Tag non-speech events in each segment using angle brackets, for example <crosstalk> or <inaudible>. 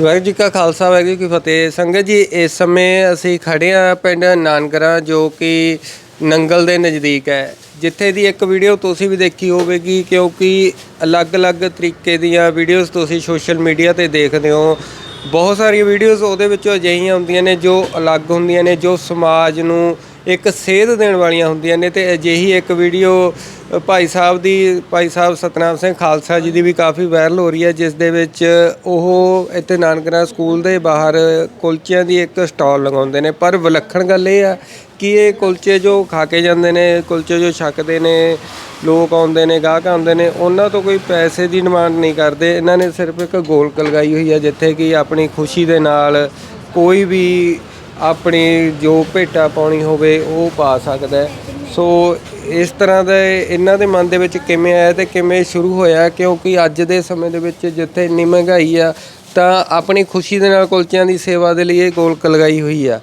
ਵਾਹਿਗੁਰੂ ਜੀ ਕਾ ਖਾਲਸਾ, ਵਾਹਿਗੁਰੂ ਜੀ ਕੀ ਫਤਿਹ। ਸੰਗਤ ਜੀ, ਇਸ ਸਮੇਂ ਅਸੀਂ ਖੜੇ ਆ ਪਿੰਡ ਨਾਨਕਰਾ, ਜੋ ਕਿ ਨੰਗਲ ਦੇ ਨਜ਼ਦੀਕ ਹੈ। ਜਿੱਥੇ ਦੀ ਇੱਕ ਵੀਡੀਓ ਤੁਸੀਂ ਵੀ ਦੇਖੀ ਹੋਵੇਗੀ, ਕਿਉਂਕਿ ਅਲੱਗ-ਅਲੱਗ ਤਰੀਕੇ ਦੀਆਂ ਵੀਡੀਓਜ਼ ਤੁਸੀਂ ਸੋਸ਼ਲ ਮੀਡੀਆ ਤੇ ਦੇਖਦੇ ਹੋ। ਬਹੁਤ ਸਾਰੀਆਂ ਵੀਡੀਓਜ਼ ਉਹਦੇ ਵਿੱਚੋਂ ਅਜਿਹੀਆਂ ਹੁੰਦੀਆਂ ਨੇ, ਜੋ ਅਲੱਗ ਹੁੰਦੀਆਂ ਨੇ, ਜੋ ਸਮਾਜ ਨੂੰ ਇੱਕ ਸੇਧ ਦੇਣ ਵਾਲੀਆਂ ਹੁੰਦੀਆਂ ਨੇ ਤੇ ਅਜਿਹੀ ਇੱਕ ਵੀਡੀਓ ਭਾਈ ਸਾਹਿਬ ਦੀ, ਭਾਈ ਸਾਹਿਬ ਸਤਨਾਮ ਸਿੰਘ ਖਾਲਸਾ ਜੀ ਦੀ ਵੀ ਕਾਫੀ ਵਾਇਰਲ ਹੋ ਰਹੀ ਹੈ, ਜਿਸ ਦੇ ਵਿੱਚ ਉਹ ਇੱਥੇ ਨਾਨਕਰਾ ਸਕੂਲ ਦੇ ਬਾਹਰ ਕੁਲਚਿਆਂ ਦੀ ਇੱਕ ਸਟਾਲ ਲਗਾਉਂਦੇ ਨੇ। ਪਰ ਵਿਲੱਖਣ ਗੱਲ ਇਹ ਆ ਕਿ ਇਹ ਕੁਲਚੇ ਜੋ ਖਾ ਕੇ ਜਾਂਦੇ ਨੇ, ਕੁਲਚੇ ਜੋ ਛਕਦੇ ਨੇ, ਲੋਕ ਆਉਂਦੇ ਨੇ, ਗਾਹਕ ਆਉਂਦੇ ਨੇ, ਉਹਨਾਂ ਤੋਂ ਕੋਈ ਪੈਸੇ ਦੀ ਡਿਮਾਂਡ ਨਹੀਂ ਕਰਦੇ। ਇਹਨਾਂ ਨੇ ਸਿਰਫ ਇੱਕ ਗੋਲਕ ਲਗਾਈ ਹੋਈ ਹੈ, ਜਿੱਥੇ ਕਿ ਆਪਣੀ ਖੁਸ਼ੀ ਦੇ ਨਾਲ ਕੋਈ ਵੀ ਆਪਣੀ ਜੋ ਭੇਟਾ ਪਾਉਣੀ ਹੋਵੇ ਉਹ ਪਾ ਸਕਦਾ ਸੋ ਇਸ ਤਰ੍ਹਾਂ ਦਾ ਇਹਨਾਂ ਦੇ ਮਨ ਦੇ ਵਿੱਚ ਕਿਵੇਂ ਆਇਆ ਤੇ ਕਿਵੇਂ ਸ਼ੁਰੂ ਹੋਇਆ? ਕਿਉਂਕਿ ਅੱਜ ਦੇ ਸਮੇਂ ਦੇ ਵਿੱਚ ਜਿੱਥੇ ਇੰਨੀ ਮਹਿੰਗਾਈ ਆ, ਤਾਂ ਆਪਣੀ ਖੁਸ਼ੀ ਦੇ ਨਾਲ ਕੁਲਚਿਆਂ ਦੀ ਸੇਵਾ ਦੇ ਲਈ ਇਹ ਗੋਲਕ ਲਗਾਈ ਹੋਈ ਆ।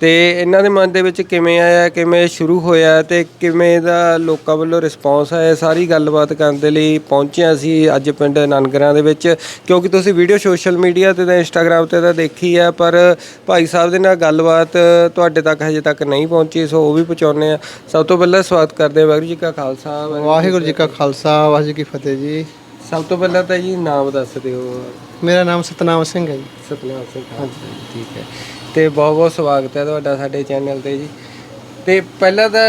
ਤੇ ਇਹਨਾਂ ਦੇ ਮਨ ਦੇ ਵਿੱਚ ਕਿਵੇਂ ਆਇਆ ਕਿਵੇਂ ਸ਼ੁਰੂ ਹੋਇਆ ਤੇ ਕਿਵੇਂ ਦਾ ਲੋਕਾਂ ਵੱਲੋਂ ਰਿਸਪੌਂਸ ਆਇਆ? ਸਾਰੀ ਗੱਲਬਾਤ ਕਰਨ ਦੇ ਲਈ ਪਹੁੰਚਿਆ ਸੀ ਅੱਜ ਪਿੰਡ ਨਾਨਕਰਾਂ ਦੇ ਵਿੱਚ। ਕਿਉਂਕਿ ਤੁਸੀਂ ਵੀਡੀਓ ਸੋਸ਼ਲ ਮੀਡੀਆ ਤੇ ਤਾਂ ਇੰਸਟਾਗ੍ਰam ਤੇ ਤਾਂ ਦੇਖੀ ਆ ਪਰ ਭਾਈ ਸਾਹਿਬ ਦੇ ਨਾਲ ਗੱਲਬਾਤ ਤੁਹਾਡੇ ਤੱਕ ਹਜੇ ਤੱਕ ਨਹੀਂ ਪਹੁੰਚੀ ਸੋ ਉਹ ਵੀ ਪਹੁੰਚਾਉਂਦੇ ਆ। ਸਭ ਤੋਂ ਪਹਿਲਾਂ ਸਵਾਗਤ ਕਰਦੇ ਹਾਂ ਵਾਹਿਗੁਰੂ ਜੀ ਕਾ ਖਾਲਸਾ ਵਾਹਿਗੁਰੂ- ਜੀ ਕਾ ਖਾਲਸਾ ਵਾਹਿਗੁਰੂ ਜੀ ਕੀ ਫਤਿਹ ਜੀ। ਸਭ ਤੋਂ ਪਹਿਲਾਂ ਤਾਂ ਜੀ ਨਾਮ ਦੱਸ ਦਿਓ। ਮੇਰਾ ਨਾਮ ਸਤਨਾਮ ਸਿੰਘ ਹੈ ਜੀ। ਸਤਨਾਮ ਸਿੰਘ ਖਾਲਸਾ ਜੀ, ਠੀਕ ਹੈ। ਤੇ ਬਹੁਤ ਬਹੁਤ ਸਵਾਗਤ ਹੈ ਤੁਹਾਡਾ ਸਾਡੇ ਚੈਨਲ ਤੇ ਜੀ। ਤੇ ਪਹਿਲਾਂ ਤਾਂ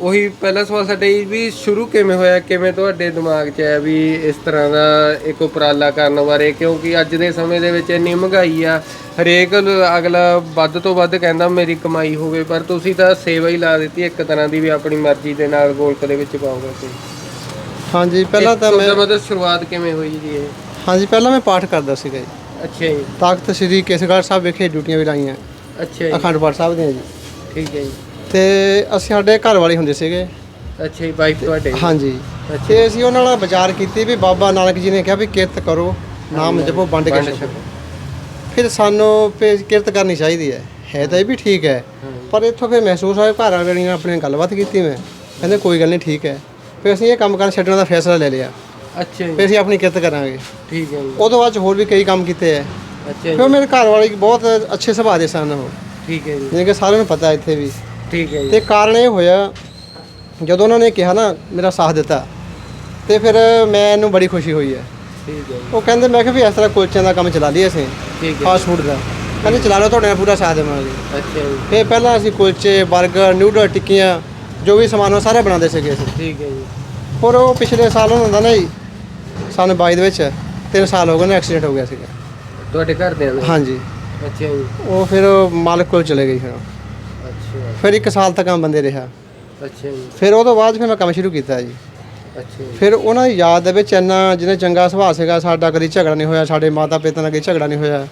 ਉਹੀ ਪਹਿਲਾ ਸਵਾਲ ਸਾਡਾ ਇਹ ਵੀ ਸ਼ੁਰੂ ਕਿਵੇਂ ਹੋਇਆ ਕਿਵੇਂ ਤੁਹਾਡੇ ਦਿਮਾਗ 'ਚ ਆਇਆ ਵੀ ਇਸ ਤਰ੍ਹਾਂ ਦਾ ਇੱਕ ਉਪਰਾਲਾ ਕਰਨ ਬਾਰੇ? ਕਿਉਂਕਿ ਅੱਜ ਦੇ ਸਮੇਂ ਦੇ ਵਿੱਚ ਇੰਨੀ ਮਹਿੰਗਾਈ ਆ ਹਰੇਕ ਅਗਲਾ ਵੱਧ ਤੋਂ ਵੱਧ ਕਹਿੰਦਾ ਮੇਰੀ ਕਮਾਈ ਹੋਵੇ ਪਰ ਤੁਸੀਂ ਤਾਂ ਸੇਵਾ ਹੀ ਲਾ ਦਿੱਤੀ ਇੱਕ ਤਰ੍ਹਾਂ ਦੀ ਵੀ ਆਪਣੀ ਮਰਜ਼ੀ ਦੇ ਨਾਲ ਗੋਲਕ ਦੇ ਵਿੱਚ ਪਾਓਗੇ ਤੁਸੀਂ। ਹਾਂਜੀ ਪਹਿਲਾਂ ਤਾਂ ਮੈਂ ਮਤਲਬ ਸ਼ੁਰੂਆਤ ਕਿਵੇਂ ਹੋਈ ਜੀ ਇਹ? ਹਾਂਜੀ ਪਹਿਲਾਂ ਮੈਂ ਪਾਠ ਕਰਦਾ ਸੀਗਾ ਜੀ। ਅੱਛਾ ਜੀ। ਤਖਤ ਸ੍ਰੀ ਕੇਸਗੜ੍ਹ ਸਾਹਿਬ ਵਿਖੇ ਡਿਊਟੀਆਂ ਵੀ ਲਾਈਆਂ। ਅੱਛਾ ਜੀ। ਅਖੰਡ ਪਾਠ ਸਾਹਿਬ ਦੀਆਂ ਜੀ। ਠੀਕ ਹੈ ਜੀ। ਤੇ ਅਸੀਂ ਸਾਡੇ ਘਰ ਵਾਲੇ ਹੁੰਦੇ ਸੀਗੇ। ਅੱਛਾ ਜੀ ਵਾਈਫ ਤੁਹਾਡੇ। ਹਾਂਜੀ। ਅੱਛਾ ਤੇ ਅਸੀਂ ਉਹਨਾਂ ਨਾਲ ਵਿਚਾਰ ਕੀਤੀ ਵੀ ਬਾਬਾ ਨਾਨਕ ਜੀ ਨੇ ਕਿਹਾ ਵੀ ਕਿਰਤ ਕਰੋ ਨਾਮ ਜਪੋ ਵੰਡ ਕੇ ਛਕੋ। ਫਿਰ ਸਾਨੂੰ ਕਿਰਤ ਕਰਨੀ ਚਾਹੀਦੀ ਹੈ। ਹੈ ਤਾਂ ਇਹ ਵੀ ਠੀਕ ਹੈ। ਪਰ ਇੱਥੋਂ ਫਿਰ ਮਹਿਸੂਸ ਹੋਇਆ ਘਰ ਵਾਲਿਆਂ ਨਾਲ ਆਪਣੇ ਗੱਲਬਾਤ ਕੀਤੀ ਮੈਂ। ਕਹਿੰਦੇ ਕੋਈ ਗੱਲ ਨਹੀਂ ਠੀਕ ਹੈ। ਫਿਰ ਅਸੀਂ ਇਹ ਕੰਮ ਕਰਨ ਛੱਡਣ ਦਾ ਫੈਸਲਾ ਲੈ ਲਿਆ। ਅੱਛਾ ਜੀ। ਫਿਰ ਅਸੀਂ ਆਪਣੀ ਕਿਰਤ ਕਰਾਂਗੇ। ਠੀਕ ਹੈ ਜੀ। ਉਦੋਂ ਬਾਅਦ 'ਚ ਹੋਰ ਵੀ ਕਈ ਕੰਮ ਕੀਤੇ ਹੈ ਅੱਛਾ ਜੀ। ਫਿਰ ਮੇਰੇ ਘਰ ਵਾਲੇ ਬਹੁਤ ਅੱਛੇ ਸੁਭਾਅ ਦੇ ਸਨ ਉਹ। ਠੀਕ ਹੈ ਜੀ। ਜਿਵੇਂ ਕਿ ਸਾਰਿਆਂ ਨੂੰ ਪਤਾ ਇੱਥੇ ਵੀ। ਠੀਕ ਹੈ ਜੀ। ਤੇ ਕਾਰਨ ਇਹ ਹੋਇਆ ਜਦੋਂ ਉਹਨਾਂ ਨੇ ਕਿਹਾ ਨਾ ਮੇਰਾ ਸਾਥ ਦਿੱਤਾ ਤੇ ਫਿਰ ਮੈਨੂੰ ਬੜੀ ਖੁਸ਼ੀ ਹੋਈ ਹੈ ਠੀਕ ਹੈ ਉਹ ਕਹਿੰਦੇ ਮੈਂ ਕਿਹਾ ਵੀ ਇਸ ਤਰ੍ਹਾਂ ਕੁਲਚਿਆਂ ਦਾ ਕੰਮ ਚਲਾ ਲਈਏ ਅਸੀਂ ਠੀਕ ਹੈ ਫਾਸਟ ਫੂਡ ਦਾ। ਕਹਿੰਦੇ ਚਲਾ ਲਓ ਤੁਹਾਡੇ ਨਾਲ ਪੂਰਾ ਸਾਥ ਦੇਵਾਂਗੇ। ਅੱਛਾ ਜੀ। ਫਿਰ ਪਹਿਲਾਂ ਅਸੀਂ ਕੁਲਚੇ 버ਗਰ ਨਿਊਡਲ ਟਿੱਕੀਆਂ ਜੋ ਵੀ ਸਮਾਨ ਉਹ ਸਾਰੇ ਬਣਾਉਂਦੇ ਸੀਗੇ ਅਸੀਂ। ਠੀਕ ਹੈ ਜੀ। ਪਰ ਉਹ ਪਿਛਲੇ ਸਾਲ ਹੁੰਦਾ ਨਾ ਜੀ ਸਾਨੂੰ 22 ਦੇ ਵਿੱਚ 3 ਸਾਲ ਹੋ ਗਏ ਨੇ ਐਕਸੀਡੈਂਟ ਹੋ ਗਿਆ ਸੀਗਾ। ਤੁਹਾਡੇ ਘਰ ਦੇ ਹਾਂਜੀ। ਅੱਛਾ ਜੀ। ਉਹ ਫਿਰ ਮਾਲਕ ਕੋਲ ਚਲੇ ਗਈ ਫਿਰ ਅੱਛਾ। ਫਿਰ ਇੱਕ ਸਾਲ ਤੱਕ ਕੰਮ ਬੰਦੇ ਰਿਹਾ। ਅੱਛਾ ਜੀ। ਫਿਰ ਉਹ ਤੋਂ ਬਾਅਦ ਫਿਰ ਮੈਂ ਕੰਮ ਸ਼ੁਰੂ ਕੀਤਾ ਜੀ। ਅੱਛਾ ਜੀ। ਫਿਰ ਉਹਨਾਂ ਦੀ ਯਾਦ ਦੇ ਵਿੱਚ ਇੰਨਾ ਜਿਹਨੇ ਚੰਗਾ ਸੁਭਾਅ ਸੀਗਾ ਸਾਡਾ ਕਦੀ ਝਗੜਾ ਨਹੀਂ ਹੋਇਆ ਸਾਡੇ ਮਾਤਾ ਪਿਤਾ ਨਾਲ ਕਦੀ ਝਗੜਾ ਨਹੀਂ ਹੋਇਆ।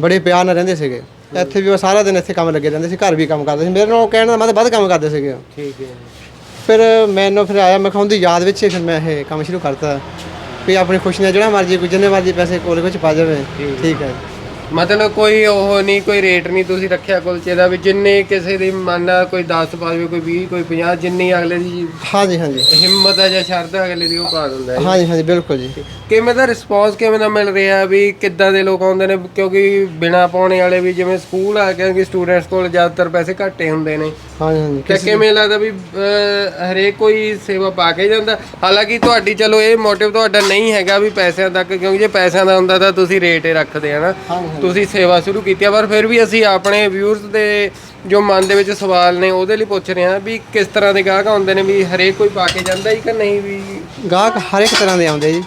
ਬੜੇ ਪਿਆਰ ਨਾਲ ਰਹਿੰਦੇ ਸੀਗੇ। ਇੱਥੇ ਵੀ ਉਹ ਸਾਰਾ ਦਿਨ ਇੱਥੇ ਕੰਮ ਲੱਗੇ ਰਹਿੰਦੇ ਸੀ ਘਰ ਵੀ ਕੰਮ ਕਰਦੇ ਸੀ। ਮੇਰੇ ਨਾਲ ਕਹਿਣ ਦਾ ਮਤਲਬ ਵੱਧ ਕੰਮ ਕਰਦੇ ਸੀਗੇ। ਠੀਕ ਹੈ ਫਿਰ ਮੈਨੂੰ ਫਿਰ ਆਇਆ ਮੈਂ ਕਿਹਾ ਉਹਦੀ ਯਾਦ ਵਿੱਚ ਫਿਰ ਮੈਂ ਇਹ ਕੰਮ ਸ਼ੁਰੂ ਕਰਤਾ। ਵੀ ਆਪਣੀ ਖੁਸ਼ੀ ਨਾਲ ਜਿਹੜਾ ਮਰਜ਼ੀ ਕੋਈ ਜਿੰਨੇ ਮਰਜ਼ੀ ਪੈਸੇ ਕੋਲ ਵਿੱਚ ਪਾ ਜਾਵੇ। ਠੀਕ। ਠੀਕ ਹੈ। ਮਤਲਬ ਕੋਈ ਉਹ ਨਹੀਂ ਕੋਈ ਰੇਟ ਨਹੀਂ ਤੁਸੀਂ ਰੱਖਿਆ ਕੁਲਚੇ ਦਾ ਵੀ ਜਿੰਨੇ ਕਿਸੇ ਦੀ ਮਨ ਆ ਕੋਈ 10 ਪਾ ਜਾਵੇ ਕੋਈ 20 ਕੋਈ 50 ਜਿੰਨੀ ਅਗਲੇ ਦੀ ਹਾਂਜੀ ਹਾਂਜੀ। ਹਿੰਮਤ ਹੈ ਜਾਂ ਸ਼ਰਧਾ ਅਗਲੇ ਦੀ ਉਹ ਪਾ ਦਿੰਦਾ ਹੈ। ਹਾਂਜੀ ਹਾਂਜੀ ਬਿਲਕੁਲ ਜੀ। ਕਿਵੇਂ ਦਾ ਰਿਸਪੌਂਸ ਕਿਵੇਂ ਦਾ ਮਿਲ ਰਿਹਾ ਵੀ ਕਿੱਦਾਂ ਦੇ ਲੋਕ ਆਉਂਦੇ ਨੇ? ਕਿਉਂਕਿ ਬਿਨਾ ਪਾਉਣੇ ਵਾਲੇ ਵੀ ਜਿਵੇਂ ਸਕੂਲ ਆ ਕਿਉਂਕਿ ਸਟੂਡੈਂਟਸ ਕੋਲ ਜ਼ਿਆਦਾਤਰ ਪੈਸੇ ਘੱਟੇ ਹੁੰਦੇ ਨੇ। ਹਾਂਜੀ ਹਾਂਜੀ ਤੇ ਕਿਵੇਂ ਲੱਗਦਾ ਵੀ ਅਹ, ਹਰੇਕ ਕੋਈ ਸੇਵਾ ਪਾ ਕੇ ਜਾਂਦਾ? ਹਾਲਾਂਕਿ ਤੁਹਾਡੀ ਚਲੋ ਇਹ ਮੋਟਿਵ ਤੁਹਾਡਾ ਨਹੀਂ ਹੈਗਾ ਵੀ ਪੈਸਿਆਂ ਤੱਕ ਕਿਉਂਕਿ ਜੇ ਪੈਸਿਆਂ ਦਾ ਹੁੰਦਾ ਤਾਂ ਤੁਸੀਂ ਰੇਟ ਹੀ ਰੱਖਦੇ ਹਨਾ ਹਾਂਜੀ ਤੁਸੀਂ ਸੇਵਾ ਸ਼ੁਰੂ ਕੀਤੀ ਆ ਪਰ ਫਿਰ ਵੀ ਅਸੀਂ ਆਪਣੇ ਵਿਊਅਰਸ ਦੇ ਜੋ ਮਨ ਦੇ ਵਿੱਚ ਸਵਾਲ ਨੇ ਉਹਦੇ ਲਈ ਪੁੱਛ ਰਹੇ ਹਾਂ ਵੀ ਕਿਸ ਤਰ੍ਹਾਂ ਦੇ ਗਾਹਕ ਆਉਂਦੇ ਨੇ ਵੀ ਹਰੇਕ ਕੋਈ ਪਾ ਕੇ ਜਾਂਦਾ ਹੀ ਕਿ ਨਹੀਂ ਵੀ? ਗਾਹਕ ਹਰ ਇੱਕ ਤਰ੍ਹਾਂ ਦੇ ਆਉਂਦੇ ਜੀ।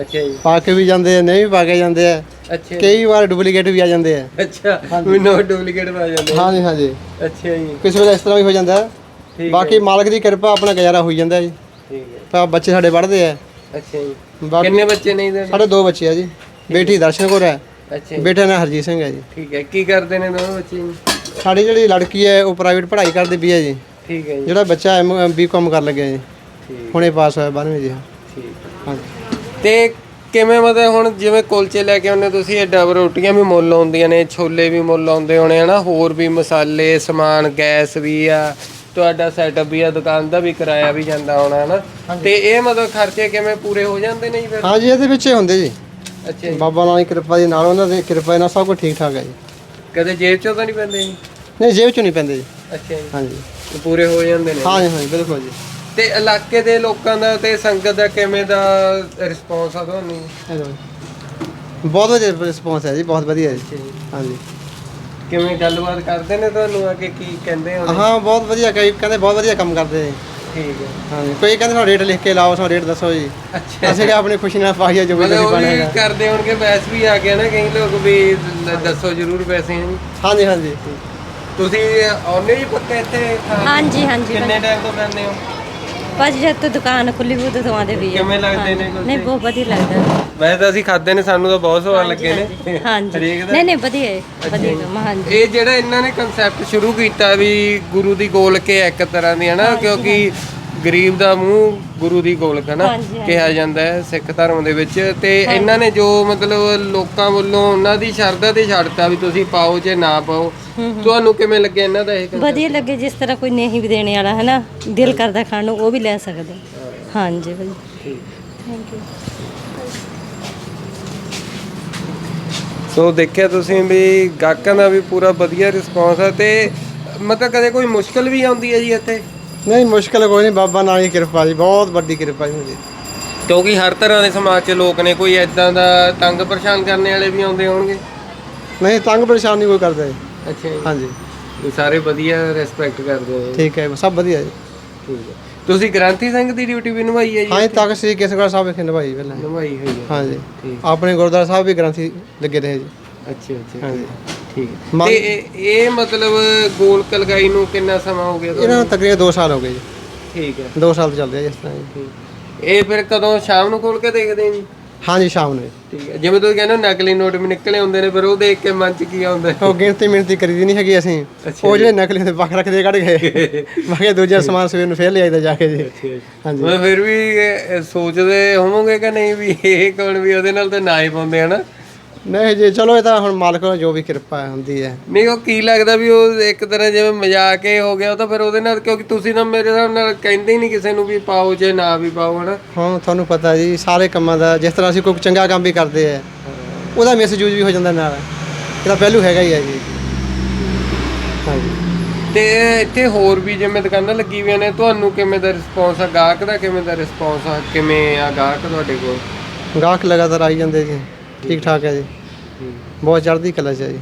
ਅੱਛਾ ਜੀ। ਪਾ ਕੇ ਵੀ ਜਾਂਦੇ ਆ ਨਹੀਂ ਵੀ ਪਾ ਕੇ ਜਾਂਦੇ ਆ। ਅੱਛਾ। ਕਈ ਵਾਰ ਡੁਪਲੀਕੇਟ ਵੀ ਆ ਜਾਂਦੇ ਆ। ਅੱਛਾ ਮੈਨੂੰ ਡੁਪਲੀਕੇਟ ਪਾ ਜਾਂਦੇ ਹਾਂਜੀ ਹਾਂਜੀ। ਅੱਛਾ ਜੀ। ਕਿਸੇ ਵੇਲੇ ਇਸ ਤਰ੍ਹਾਂ ਵੀ ਹੋ ਜਾਂਦਾ। ਹੈ। ਠੀਕ ਬਾਕੀ ਮਾਲਕ ਦੀ ਕਿਰਪਾ ਆਪਣਾ ਗੁਜ਼ਾਰਾ ਹੋਈ ਜਾਂਦਾ ਜੀ। ਠੀਕ ਹੈ। ਤਾਂ ਬੱਚੇ ਸਾਡੇ ਪੜ੍ਹਦੇ ਆ। ਅੱਛਾ ਜੀ। ਬਾਕੀ ਕਿੰਨੇ ਬੱਚੇ ਨੇ ਇਹਦੇ ਸਾਡੇ ਦੋ ਬੱਚੇ ਆ ਜੀ। ਬੇਟੀ ਦਰਸ਼ਨ ਕੌਰ ਹੈ। ਅੱਛਾ ਜੀ। ਬੇਟਾ ਨਾ ਹਰਜੀਤ ਸਿੰਘ ਹੈ ਜੀ। ਠੀਕ ਹੈ। ਕੀ ਕਰਦੇ ਨੇ ਦੋਨੋਂ ਬੱਚੇ ਜੀ? ਸਾਡੀ ਜਿਹੜੀ ਲੜਕੀ ਹੈ ਉਹ ਪ੍ਰਾਈਵੇਟ ਪੜ੍ਹਾਈ ਕਰਦੀ ਪਈ ਹੈ ਜੀ। ਠੀਕ ਹੈ ਜੀ। ਜਿਹੜਾ ਬੱਚਾ ਐਮ ਬੀਕਾਮ ਕਰ ਲੱਗਿਆ ਜੀ। ਠੀਕ ਹੁਣੇ ਪਾਸ ਹੋਇਆ 12ਵੀਂ ਜੀ। ਠੀਕ ਹਾਂਜੀ। ਤੇ ਕਿਵੇਂ ਮਤਲਬ ਹੁਣ ਜਿਵੇਂ ਕੁਲਚੇ ਲੈ ਕੇ ਆਉਂਦੇ ਤੁਸੀਂ ਇਹ ਡਬਲ ਰੋਟੀਆਂ ਵੀ ਮੁੱਲ ਆਉਂਦੀਆਂ ਨੇ ਛੋਲੇ ਵੀ ਮੁੱਲ ਆਉਂਦੇ ਹੋਣੇ ਹਨਾ? ਹੋਰ ਵੀ ਮਸਾਲੇ ਸਮਾਨ ਗੈਸ ਵੀ ਆ ਤੁਹਾਡਾ ਸੈਟਅਪ ਵੀ ਆ ਦੁਕਾਨ ਦਾ ਵੀ ਕਿਰਾਇਆ ਵੀ ਜਾਂਦਾ ਹੋਣਾ ਹਨਾ? ਤੇ ਇਹ ਮਤਲਬ ਖਰਚੇ ਕਿਵੇਂ ਪੂਰੇ ਹੋ ਜਾਂਦੇ ਨੇ ਜੀ ਫਿਰ? ਹਾਂਜੀ ਇਹਦੇ ਵਿੱਚ ਹੀ ਹੁੰਦੇ ਜੀ। ਅੱਛਾ ਜੀ। ਬਾਬਾ ਨਾਨਕ ਦੀ ਕਿਰਪਾ ਦੇ ਨਾਲ ਉਹਨਾਂ ਦੀ ਕਿਰਪਾ ਨਾਲ ਸਭ ਕੁਝ ਠੀਕ ਠਾਕ ਹੈ ਜੀ। ਕਦੇ ਜੇਬ ਚੋਂ ਤਾਂ ਨਹੀਂ ਪੈਂਦੇ ਜੀ? ਨਹੀਂ ਜੇਬ ਚੋਂ ਨਹੀਂ ਪੈਂਦੇ ਜੀ। ਅੱਛਾ ਜੀ। ਹਾਂਜੀ। ਪੂਰੇ ਹੋ ਜਾਂਦੇ ਨੇ? ਹਾਂਜੀ ਹਾਂਜੀ ਬਿਲਕੁਲ ਜੀ। ਤੇ ਇਲਾਕੇ ਦੇ ਲੋਕਾਂ ਦਾ ਤੇ ਸੰਗਤ ਦਾ ਕਿਵੇਂ ਦਾ ਰਿਸਪੌਂਸ ਆ ਤੁਹਾਨੂੰ। ਬਹੁਤ ਵਧੀਆ ਰਿਸਪੌਂਸ ਹੈ ਜੀ ਬਹੁਤ ਵਧੀਆ ਜੀ। ਹਾਂਜੀ। ਕਿਵੇਂ ਗੱਲਬਾਤ ਕਰਦੇ ਨੇ ਤੁਹਾਨੂੰ? ਆ ਕੇ ਕੀ ਕਹਿੰਦੇ ਹੋ? ਹਾਂ ਬਹੁਤ ਵਧੀਆ। ਕਈ ਕਹਿੰਦੇ ਬਹੁਤ ਵਧੀਆ ਕੰਮ ਕਰਦੇ ਜੀ ਠੀਕ ਹੈ। ਹਾਂਜੀ ਕੋਈ ਕਹਿੰਦੇ ਰੇਟ ਲਿਖ ਕੇ ਲਾਓ ਸਾਨੂੰ ਰੇਟ ਦੱਸੋ ਜੀ। ਅੱਛਾ। ਅਸੀਂ ਆਪਣੀ ਖੁਸ਼ੀ ਨਾਲ ਪਾਈਏ ਜੋ ਵੀ ਮਤਲਬ ਤੁਸੀਂ ਉਹ ਵੀ ਬਣੇਗਾ ਕਰਦੇ ਹੋਣਗੇ ਵੈਸ ਵੀ ਆ ਗਿਆ ਨਾ ਕਈ ਲੋਕ ਵੀ ਦੱਸੋ ਜ਼ਰੂਰ ਪੈਸੇ ਹਾਂਜੀ ਹਾਂਜੀ। ਤੁਸੀਂ ਆਉਂਦੇ ਜੀ ਪੱਕੇ ਇੱਥੇ? ਹਾਂਜੀ ਹਾਂਜੀ। ਕਿੰਨੇ ਟਾਈਮ ਤੋਂ ਕਰਦੇ ਹੋ? ਭਾਜੀ ਜਦ ਤੋਂ ਦੁਕਾਨ ਖੁੱਲੀ ਉਹ ਤੋਂ ਆਉਂਦੇ ਵੀ ਆ। ਕਿਵੇਂ ਲੱਗਦੇ ਨੇ। ਕੁਲਚੇ? ਨਹੀਂ ਬਹੁਤ ਵਧੀਆ ਲੱਗਦਾ। ਵੈਸੇ ਤਾਂ ਅਸੀਂ ਖਾਦੇ ਨੇ ਸਾਨੂੰ ਤਾਂ ਬਹੁਤ ਸਵਾਦ ਲੱਗੇ ਨੇ। ਹਾਂਜੀ। ਹਰੇਕ ਦਾ? ਨਹੀਂ ਨਹੀਂ ਵਧੀਆ ਹੈ ਵਧੀਆ ਕੰਮ ਹਾਂਜੀ। ਇਹ ਜਿਹੜਾ ਇਹਨਾਂ ਨੇ ਕਨਸੈਪਟ ਸ਼ੁਰੂ ਕੀਤਾ ਵੀ ਗੁਰੂ ਦੀ ਗੋਲਕ ਹੈ ਇੱਕ ਤਰ੍ਹਾਂ ਦੀ ਹੈ ਨਾ ਕਿਉਂਕਿ ਗਰੀਬ ਦਾ ਮੂੰਹ ਗੁਰੂ ਦੀ ਗੋਲਕ ਹੈ ਨਾ ਹਾਂਜੀ, ਹਾਂਜੀ। ਕਿਹਾ ਜਾਂਦਾ ਹੈ ਸਿੱਖ ਧਰਮ ਦੇ ਵਿੱਚ। ਤੇ ਇਹਨਾਂ ਨੇ ਜੋ ਮਤਲਬ ਲੋਕਾਂ ਵੱਲੋਂ ਉਹਨਾਂ ਦੀ ਸ਼ਰਧਾ ਤੇ ਛੱਡਤਾ ਵੀ ਤੁਸੀਂ ਪਾਓ ਜੇ ਨਾ ਪਾਓ ਤੁਹਾਨੂੰ ਕਿਵੇਂ ਲੱਗਿਆ ਇਹਨਾਂ ਦਾ ਇਹ concept? ਵਧੀਆ ਲੱਗੇ ਜਿਸ ਤਰ੍ਹਾਂ ਕੋਈ ਨਹੀਂ ਵੀ ਦੇਣੇ ਵਾਲਾ ਹੈ ਨਾ ਦਿਲ ਕਰਦਾ ਖਾਣ ਨੂੰ ਉਹ ਵੀ ਲੈ ਸਕਦਾ। ਹਾਂਜੀ ਯੂ ਸੋ ਦੇਖਿਆ ਤੁਸੀਂ ਵੀ ਗਾਹਕਾਂ ਦਾ ਵੀ ਪੂਰਾ ਵਧੀਆ ਰਿਸਪੌਂਸ ਹੈ ਤੇ ਮਤਲਬ ਕਦੇ ਕੋਈ ਮੁਸ਼ਕਲ ਵੀ ਆਉਂਦੀ ਹੈ ਜੀ ਇੱਥੇ? ਨਹੀਂ ਮੁਸ਼ਕਲ ਕੋਈ ਨਹੀਂ ਬਾਬਾ ਨਾਨਕ ਦੀ ਕਿਰਪਾ ਜੀ ਬਹੁਤ ਵੱਡੀ ਕਿਰਪਾ ਜੀ ਕਿਉਂਕਿ ਹਰ ਤਰ੍ਹਾਂ ਦੇ ਸਮਾਜ 'ਚ ਲੋਕ ਨੇ ਕੋਈ ਐਦਾਂ ਦਾ ਤੰਗ ਪਰੇਸ਼ਾਨ ਕਰਨ ਵਾਲੇ ਵੀ ਆਉਂਦੇ ਹੋਣਗੇ। ਨਹੀਂ ਤੰਗ ਪਰੇਸ਼ਾਨ ਨਹੀਂ ਕੋਈ ਕਰਦਾ ਜੀ। ਅੱਛਾ ਜੀ। ਹਾਂਜੀ। ਵੀ ਸਾਰੇ ਵਧੀਆ ਰਿਸਪੈਕਟ ਕਰਦੇ ਹੋ ਠੀਕ ਹੈ ਸਭ ਵਧੀਆ ਜੀ। ਠੀਕ ਹੈ। ਤੁਸੀਂ ਗ੍ਰੰਥੀ ਸਿੰਘ ਦੀ ਡਿਊਟੀ ਵੀ ਨਿਭਾਈ ਹੈ ਜੀ ਹਾਂ ਤੱਕ ਸ੍ਰੀ ਕੇਸਗੜ੍ਹ ਸਾਹਿਬ ਵਿਖੇ ਨਿਭਾਈ ਪਹਿਲਾਂ। ਨਿਭਾਈ ਹੋਈ ਹੈ। ਹਾਂਜੀ ਠੀਕ। ਆਪਣੇ ਗੁਰਦੁਆਰਾ ਸਾਹਿਬ ਵੀ ਗ੍ਰੰਥੀ ਲੱਗੇ ਰਹੇ ਜੀ। ਅੱਛਾ ਅੱਛਾ। ਹਾਂਜੀ ਠੀਕ ਹੈ। ਤੇ ਇਹ- ਇਹ ਮਤਲਬ ਗੋਲਕ ਲਗਾਈ ਨੂੰ ਕਿੰਨਾ ਸਮਾਂ ਹੋ ਗਿਆ ਇਹਨਾਂ ਤੁਹਾਨੂੰ? ਨੂੰ ਤਕਰੀਬਨ 2 ਸਾਲ ਹੋ ਗਏ ਜੀ। ਠੀਕ ਹੈ। 2 ਸਾਲ ਤੋਂ ਚੱਲਦੇ ਆ ਜਿਸ ਤਰ੍ਹਾਂ ਜੀ। ਠੀਕ। ਇਹ ਫਿਰ ਕਦੋਂ ਸ਼ਾਮ ਨੂੰ ਖੋਲ ਕੇ ਦੇਖਦੇ ਜੀ? ਹਾਂਜੀ ਸ਼ਾਮ ਨੂੰ ਜੀ। ਠੀਕ ਹੈ। ਜਿਵੇਂ ਤੁਸੀਂ ਕਹਿੰਦੇ ਹੋ ਨਕਲੀ ਨੋਟ ਵੀ ਨਿਕਲੇ ਹੁੰਦੇ ਨੇ ਫਿਰ ਉਹ ਦੇਖ ਕੇ ਮਨ 'ਚ ਕੀ ਆਉਂਦਾ? ਉਹ ਗਿਣਤੀ ਮਿਣਤੀ ਕਰੀਦੀ ਨਹੀਂ ਹੈਗੀ ਅਸੀਂ। ਅੱਛਾ ਉਹ ਜਿਹੜੇ ਨਕਲੀ ਹੁੰਦੇ ਵੱਖ ਰੱਖ ਦੇ ਕੱਢ ਗਏ ਬਾਕੀ ਦੂਜਾ ਸਮਾਨ ਸਵੇਰ ਨੂੰ ਫੇਰ ਲਿਆਈਦਾ ਜਾ ਕੇ ਜੀ। ਹਾਂਜੀ। ਮੈਂ ਫਿਰ ਵੀ ਇਹ ਸੋਚਦੇ ਹੋਵੋਗੇ ਕਿ ਨਹੀਂ ਵੀ ਇਹ ਕੌਣ ਵੀ ਉਹਦੇ ਨਾਲ ਤਾਂ ਨਾ ਹੀ ਪਾਉਂਦੇ ਹਨਾ? ਨਹੀਂ ਜੀ ਚਲੋ ਇਹ ਤਾਂ ਹੁਣ ਮਾਲਕ ਨੂੰ ਜੋ ਵੀ ਕਿਰਪਾ ਹੁੰਦੀ ਹੈ। ਨਹੀਂ ਉਹ ਕੀ ਲੱਗਦਾ ਵੀ ਉਹ ਇੱਕ ਤਰ੍ਹਾਂ ਜਿਵੇਂ ਮਜ਼ਾਕ ਹੀ ਹੋ ਗਿਆ ਉਹ ਤਾਂ ਫਿਰ ਉਹਦੇ ਨਾਲ ਕਿਉਂਕਿ ਤੁਸੀਂ ਤਾਂ ਮੇਰੇ ਹਿਸਾਬ ਨਾਲ ਕਹਿੰਦੇ ਹੀ ਨਹੀਂ ਕਿਸੇ ਨੂੰ ਵੀ ਪਾਓ ਜੇ ਨਾ ਵੀ ਪਾਓ ਹਨਾ? ਹੁਣ ਤੁਹਾਨੂੰ ਪਤਾ ਜੀ ਸਾਰੇ ਕੰਮਾਂ ਦਾ ਜਿਸ ਤਰ੍ਹਾਂ ਅਸੀਂ ਕੋਈ ਚੰਗਾ ਕੰਮ ਵੀ ਕਰਦੇ ਆ ਉਹਦਾ ਮਿਸਯੂਜ਼ ਵੀ ਹੋ ਜਾਂਦਾ ਨਾਲ। ਇਹਦਾ ਪਹਿਲੂ ਹੈਗਾ ਹੀ ਹੈ ਜੀ। ਹਾਂਜੀ। ਤੇ ਇੱਥੇ ਹੋਰ ਵੀ ਜਿਵੇਂ ਦੁਕਾਨਾਂ ਲੱਗੀ ਹੋਈਆਂ ਨੇ ਤੁਹਾਨੂੰ ਕਿਵੇਂ ਦਾ ਰਿਸਪੌਂਸ ਆ? ਗਾਹਕ ਦਾ ਕਿਵੇਂ ਦਾ ਰਿਸਪੌਂਸ ਆ? ਕਿਵੇਂ ਆ ਗਾਹਕ ਤੁਹਾਡੇ ਕੋਲ? ਗਾਹਕ ਲਗਾਤਾਰ ਆਈ ਜਾਂਦੇ ਜੀ। ਠੀਕ ਠਾਕ ਹੈ ਜੀ। ਬਹੁਤ ਚੜ੍ਹਦੀ ਕਲਾ 'ਚ ਹੈ ਜੀ।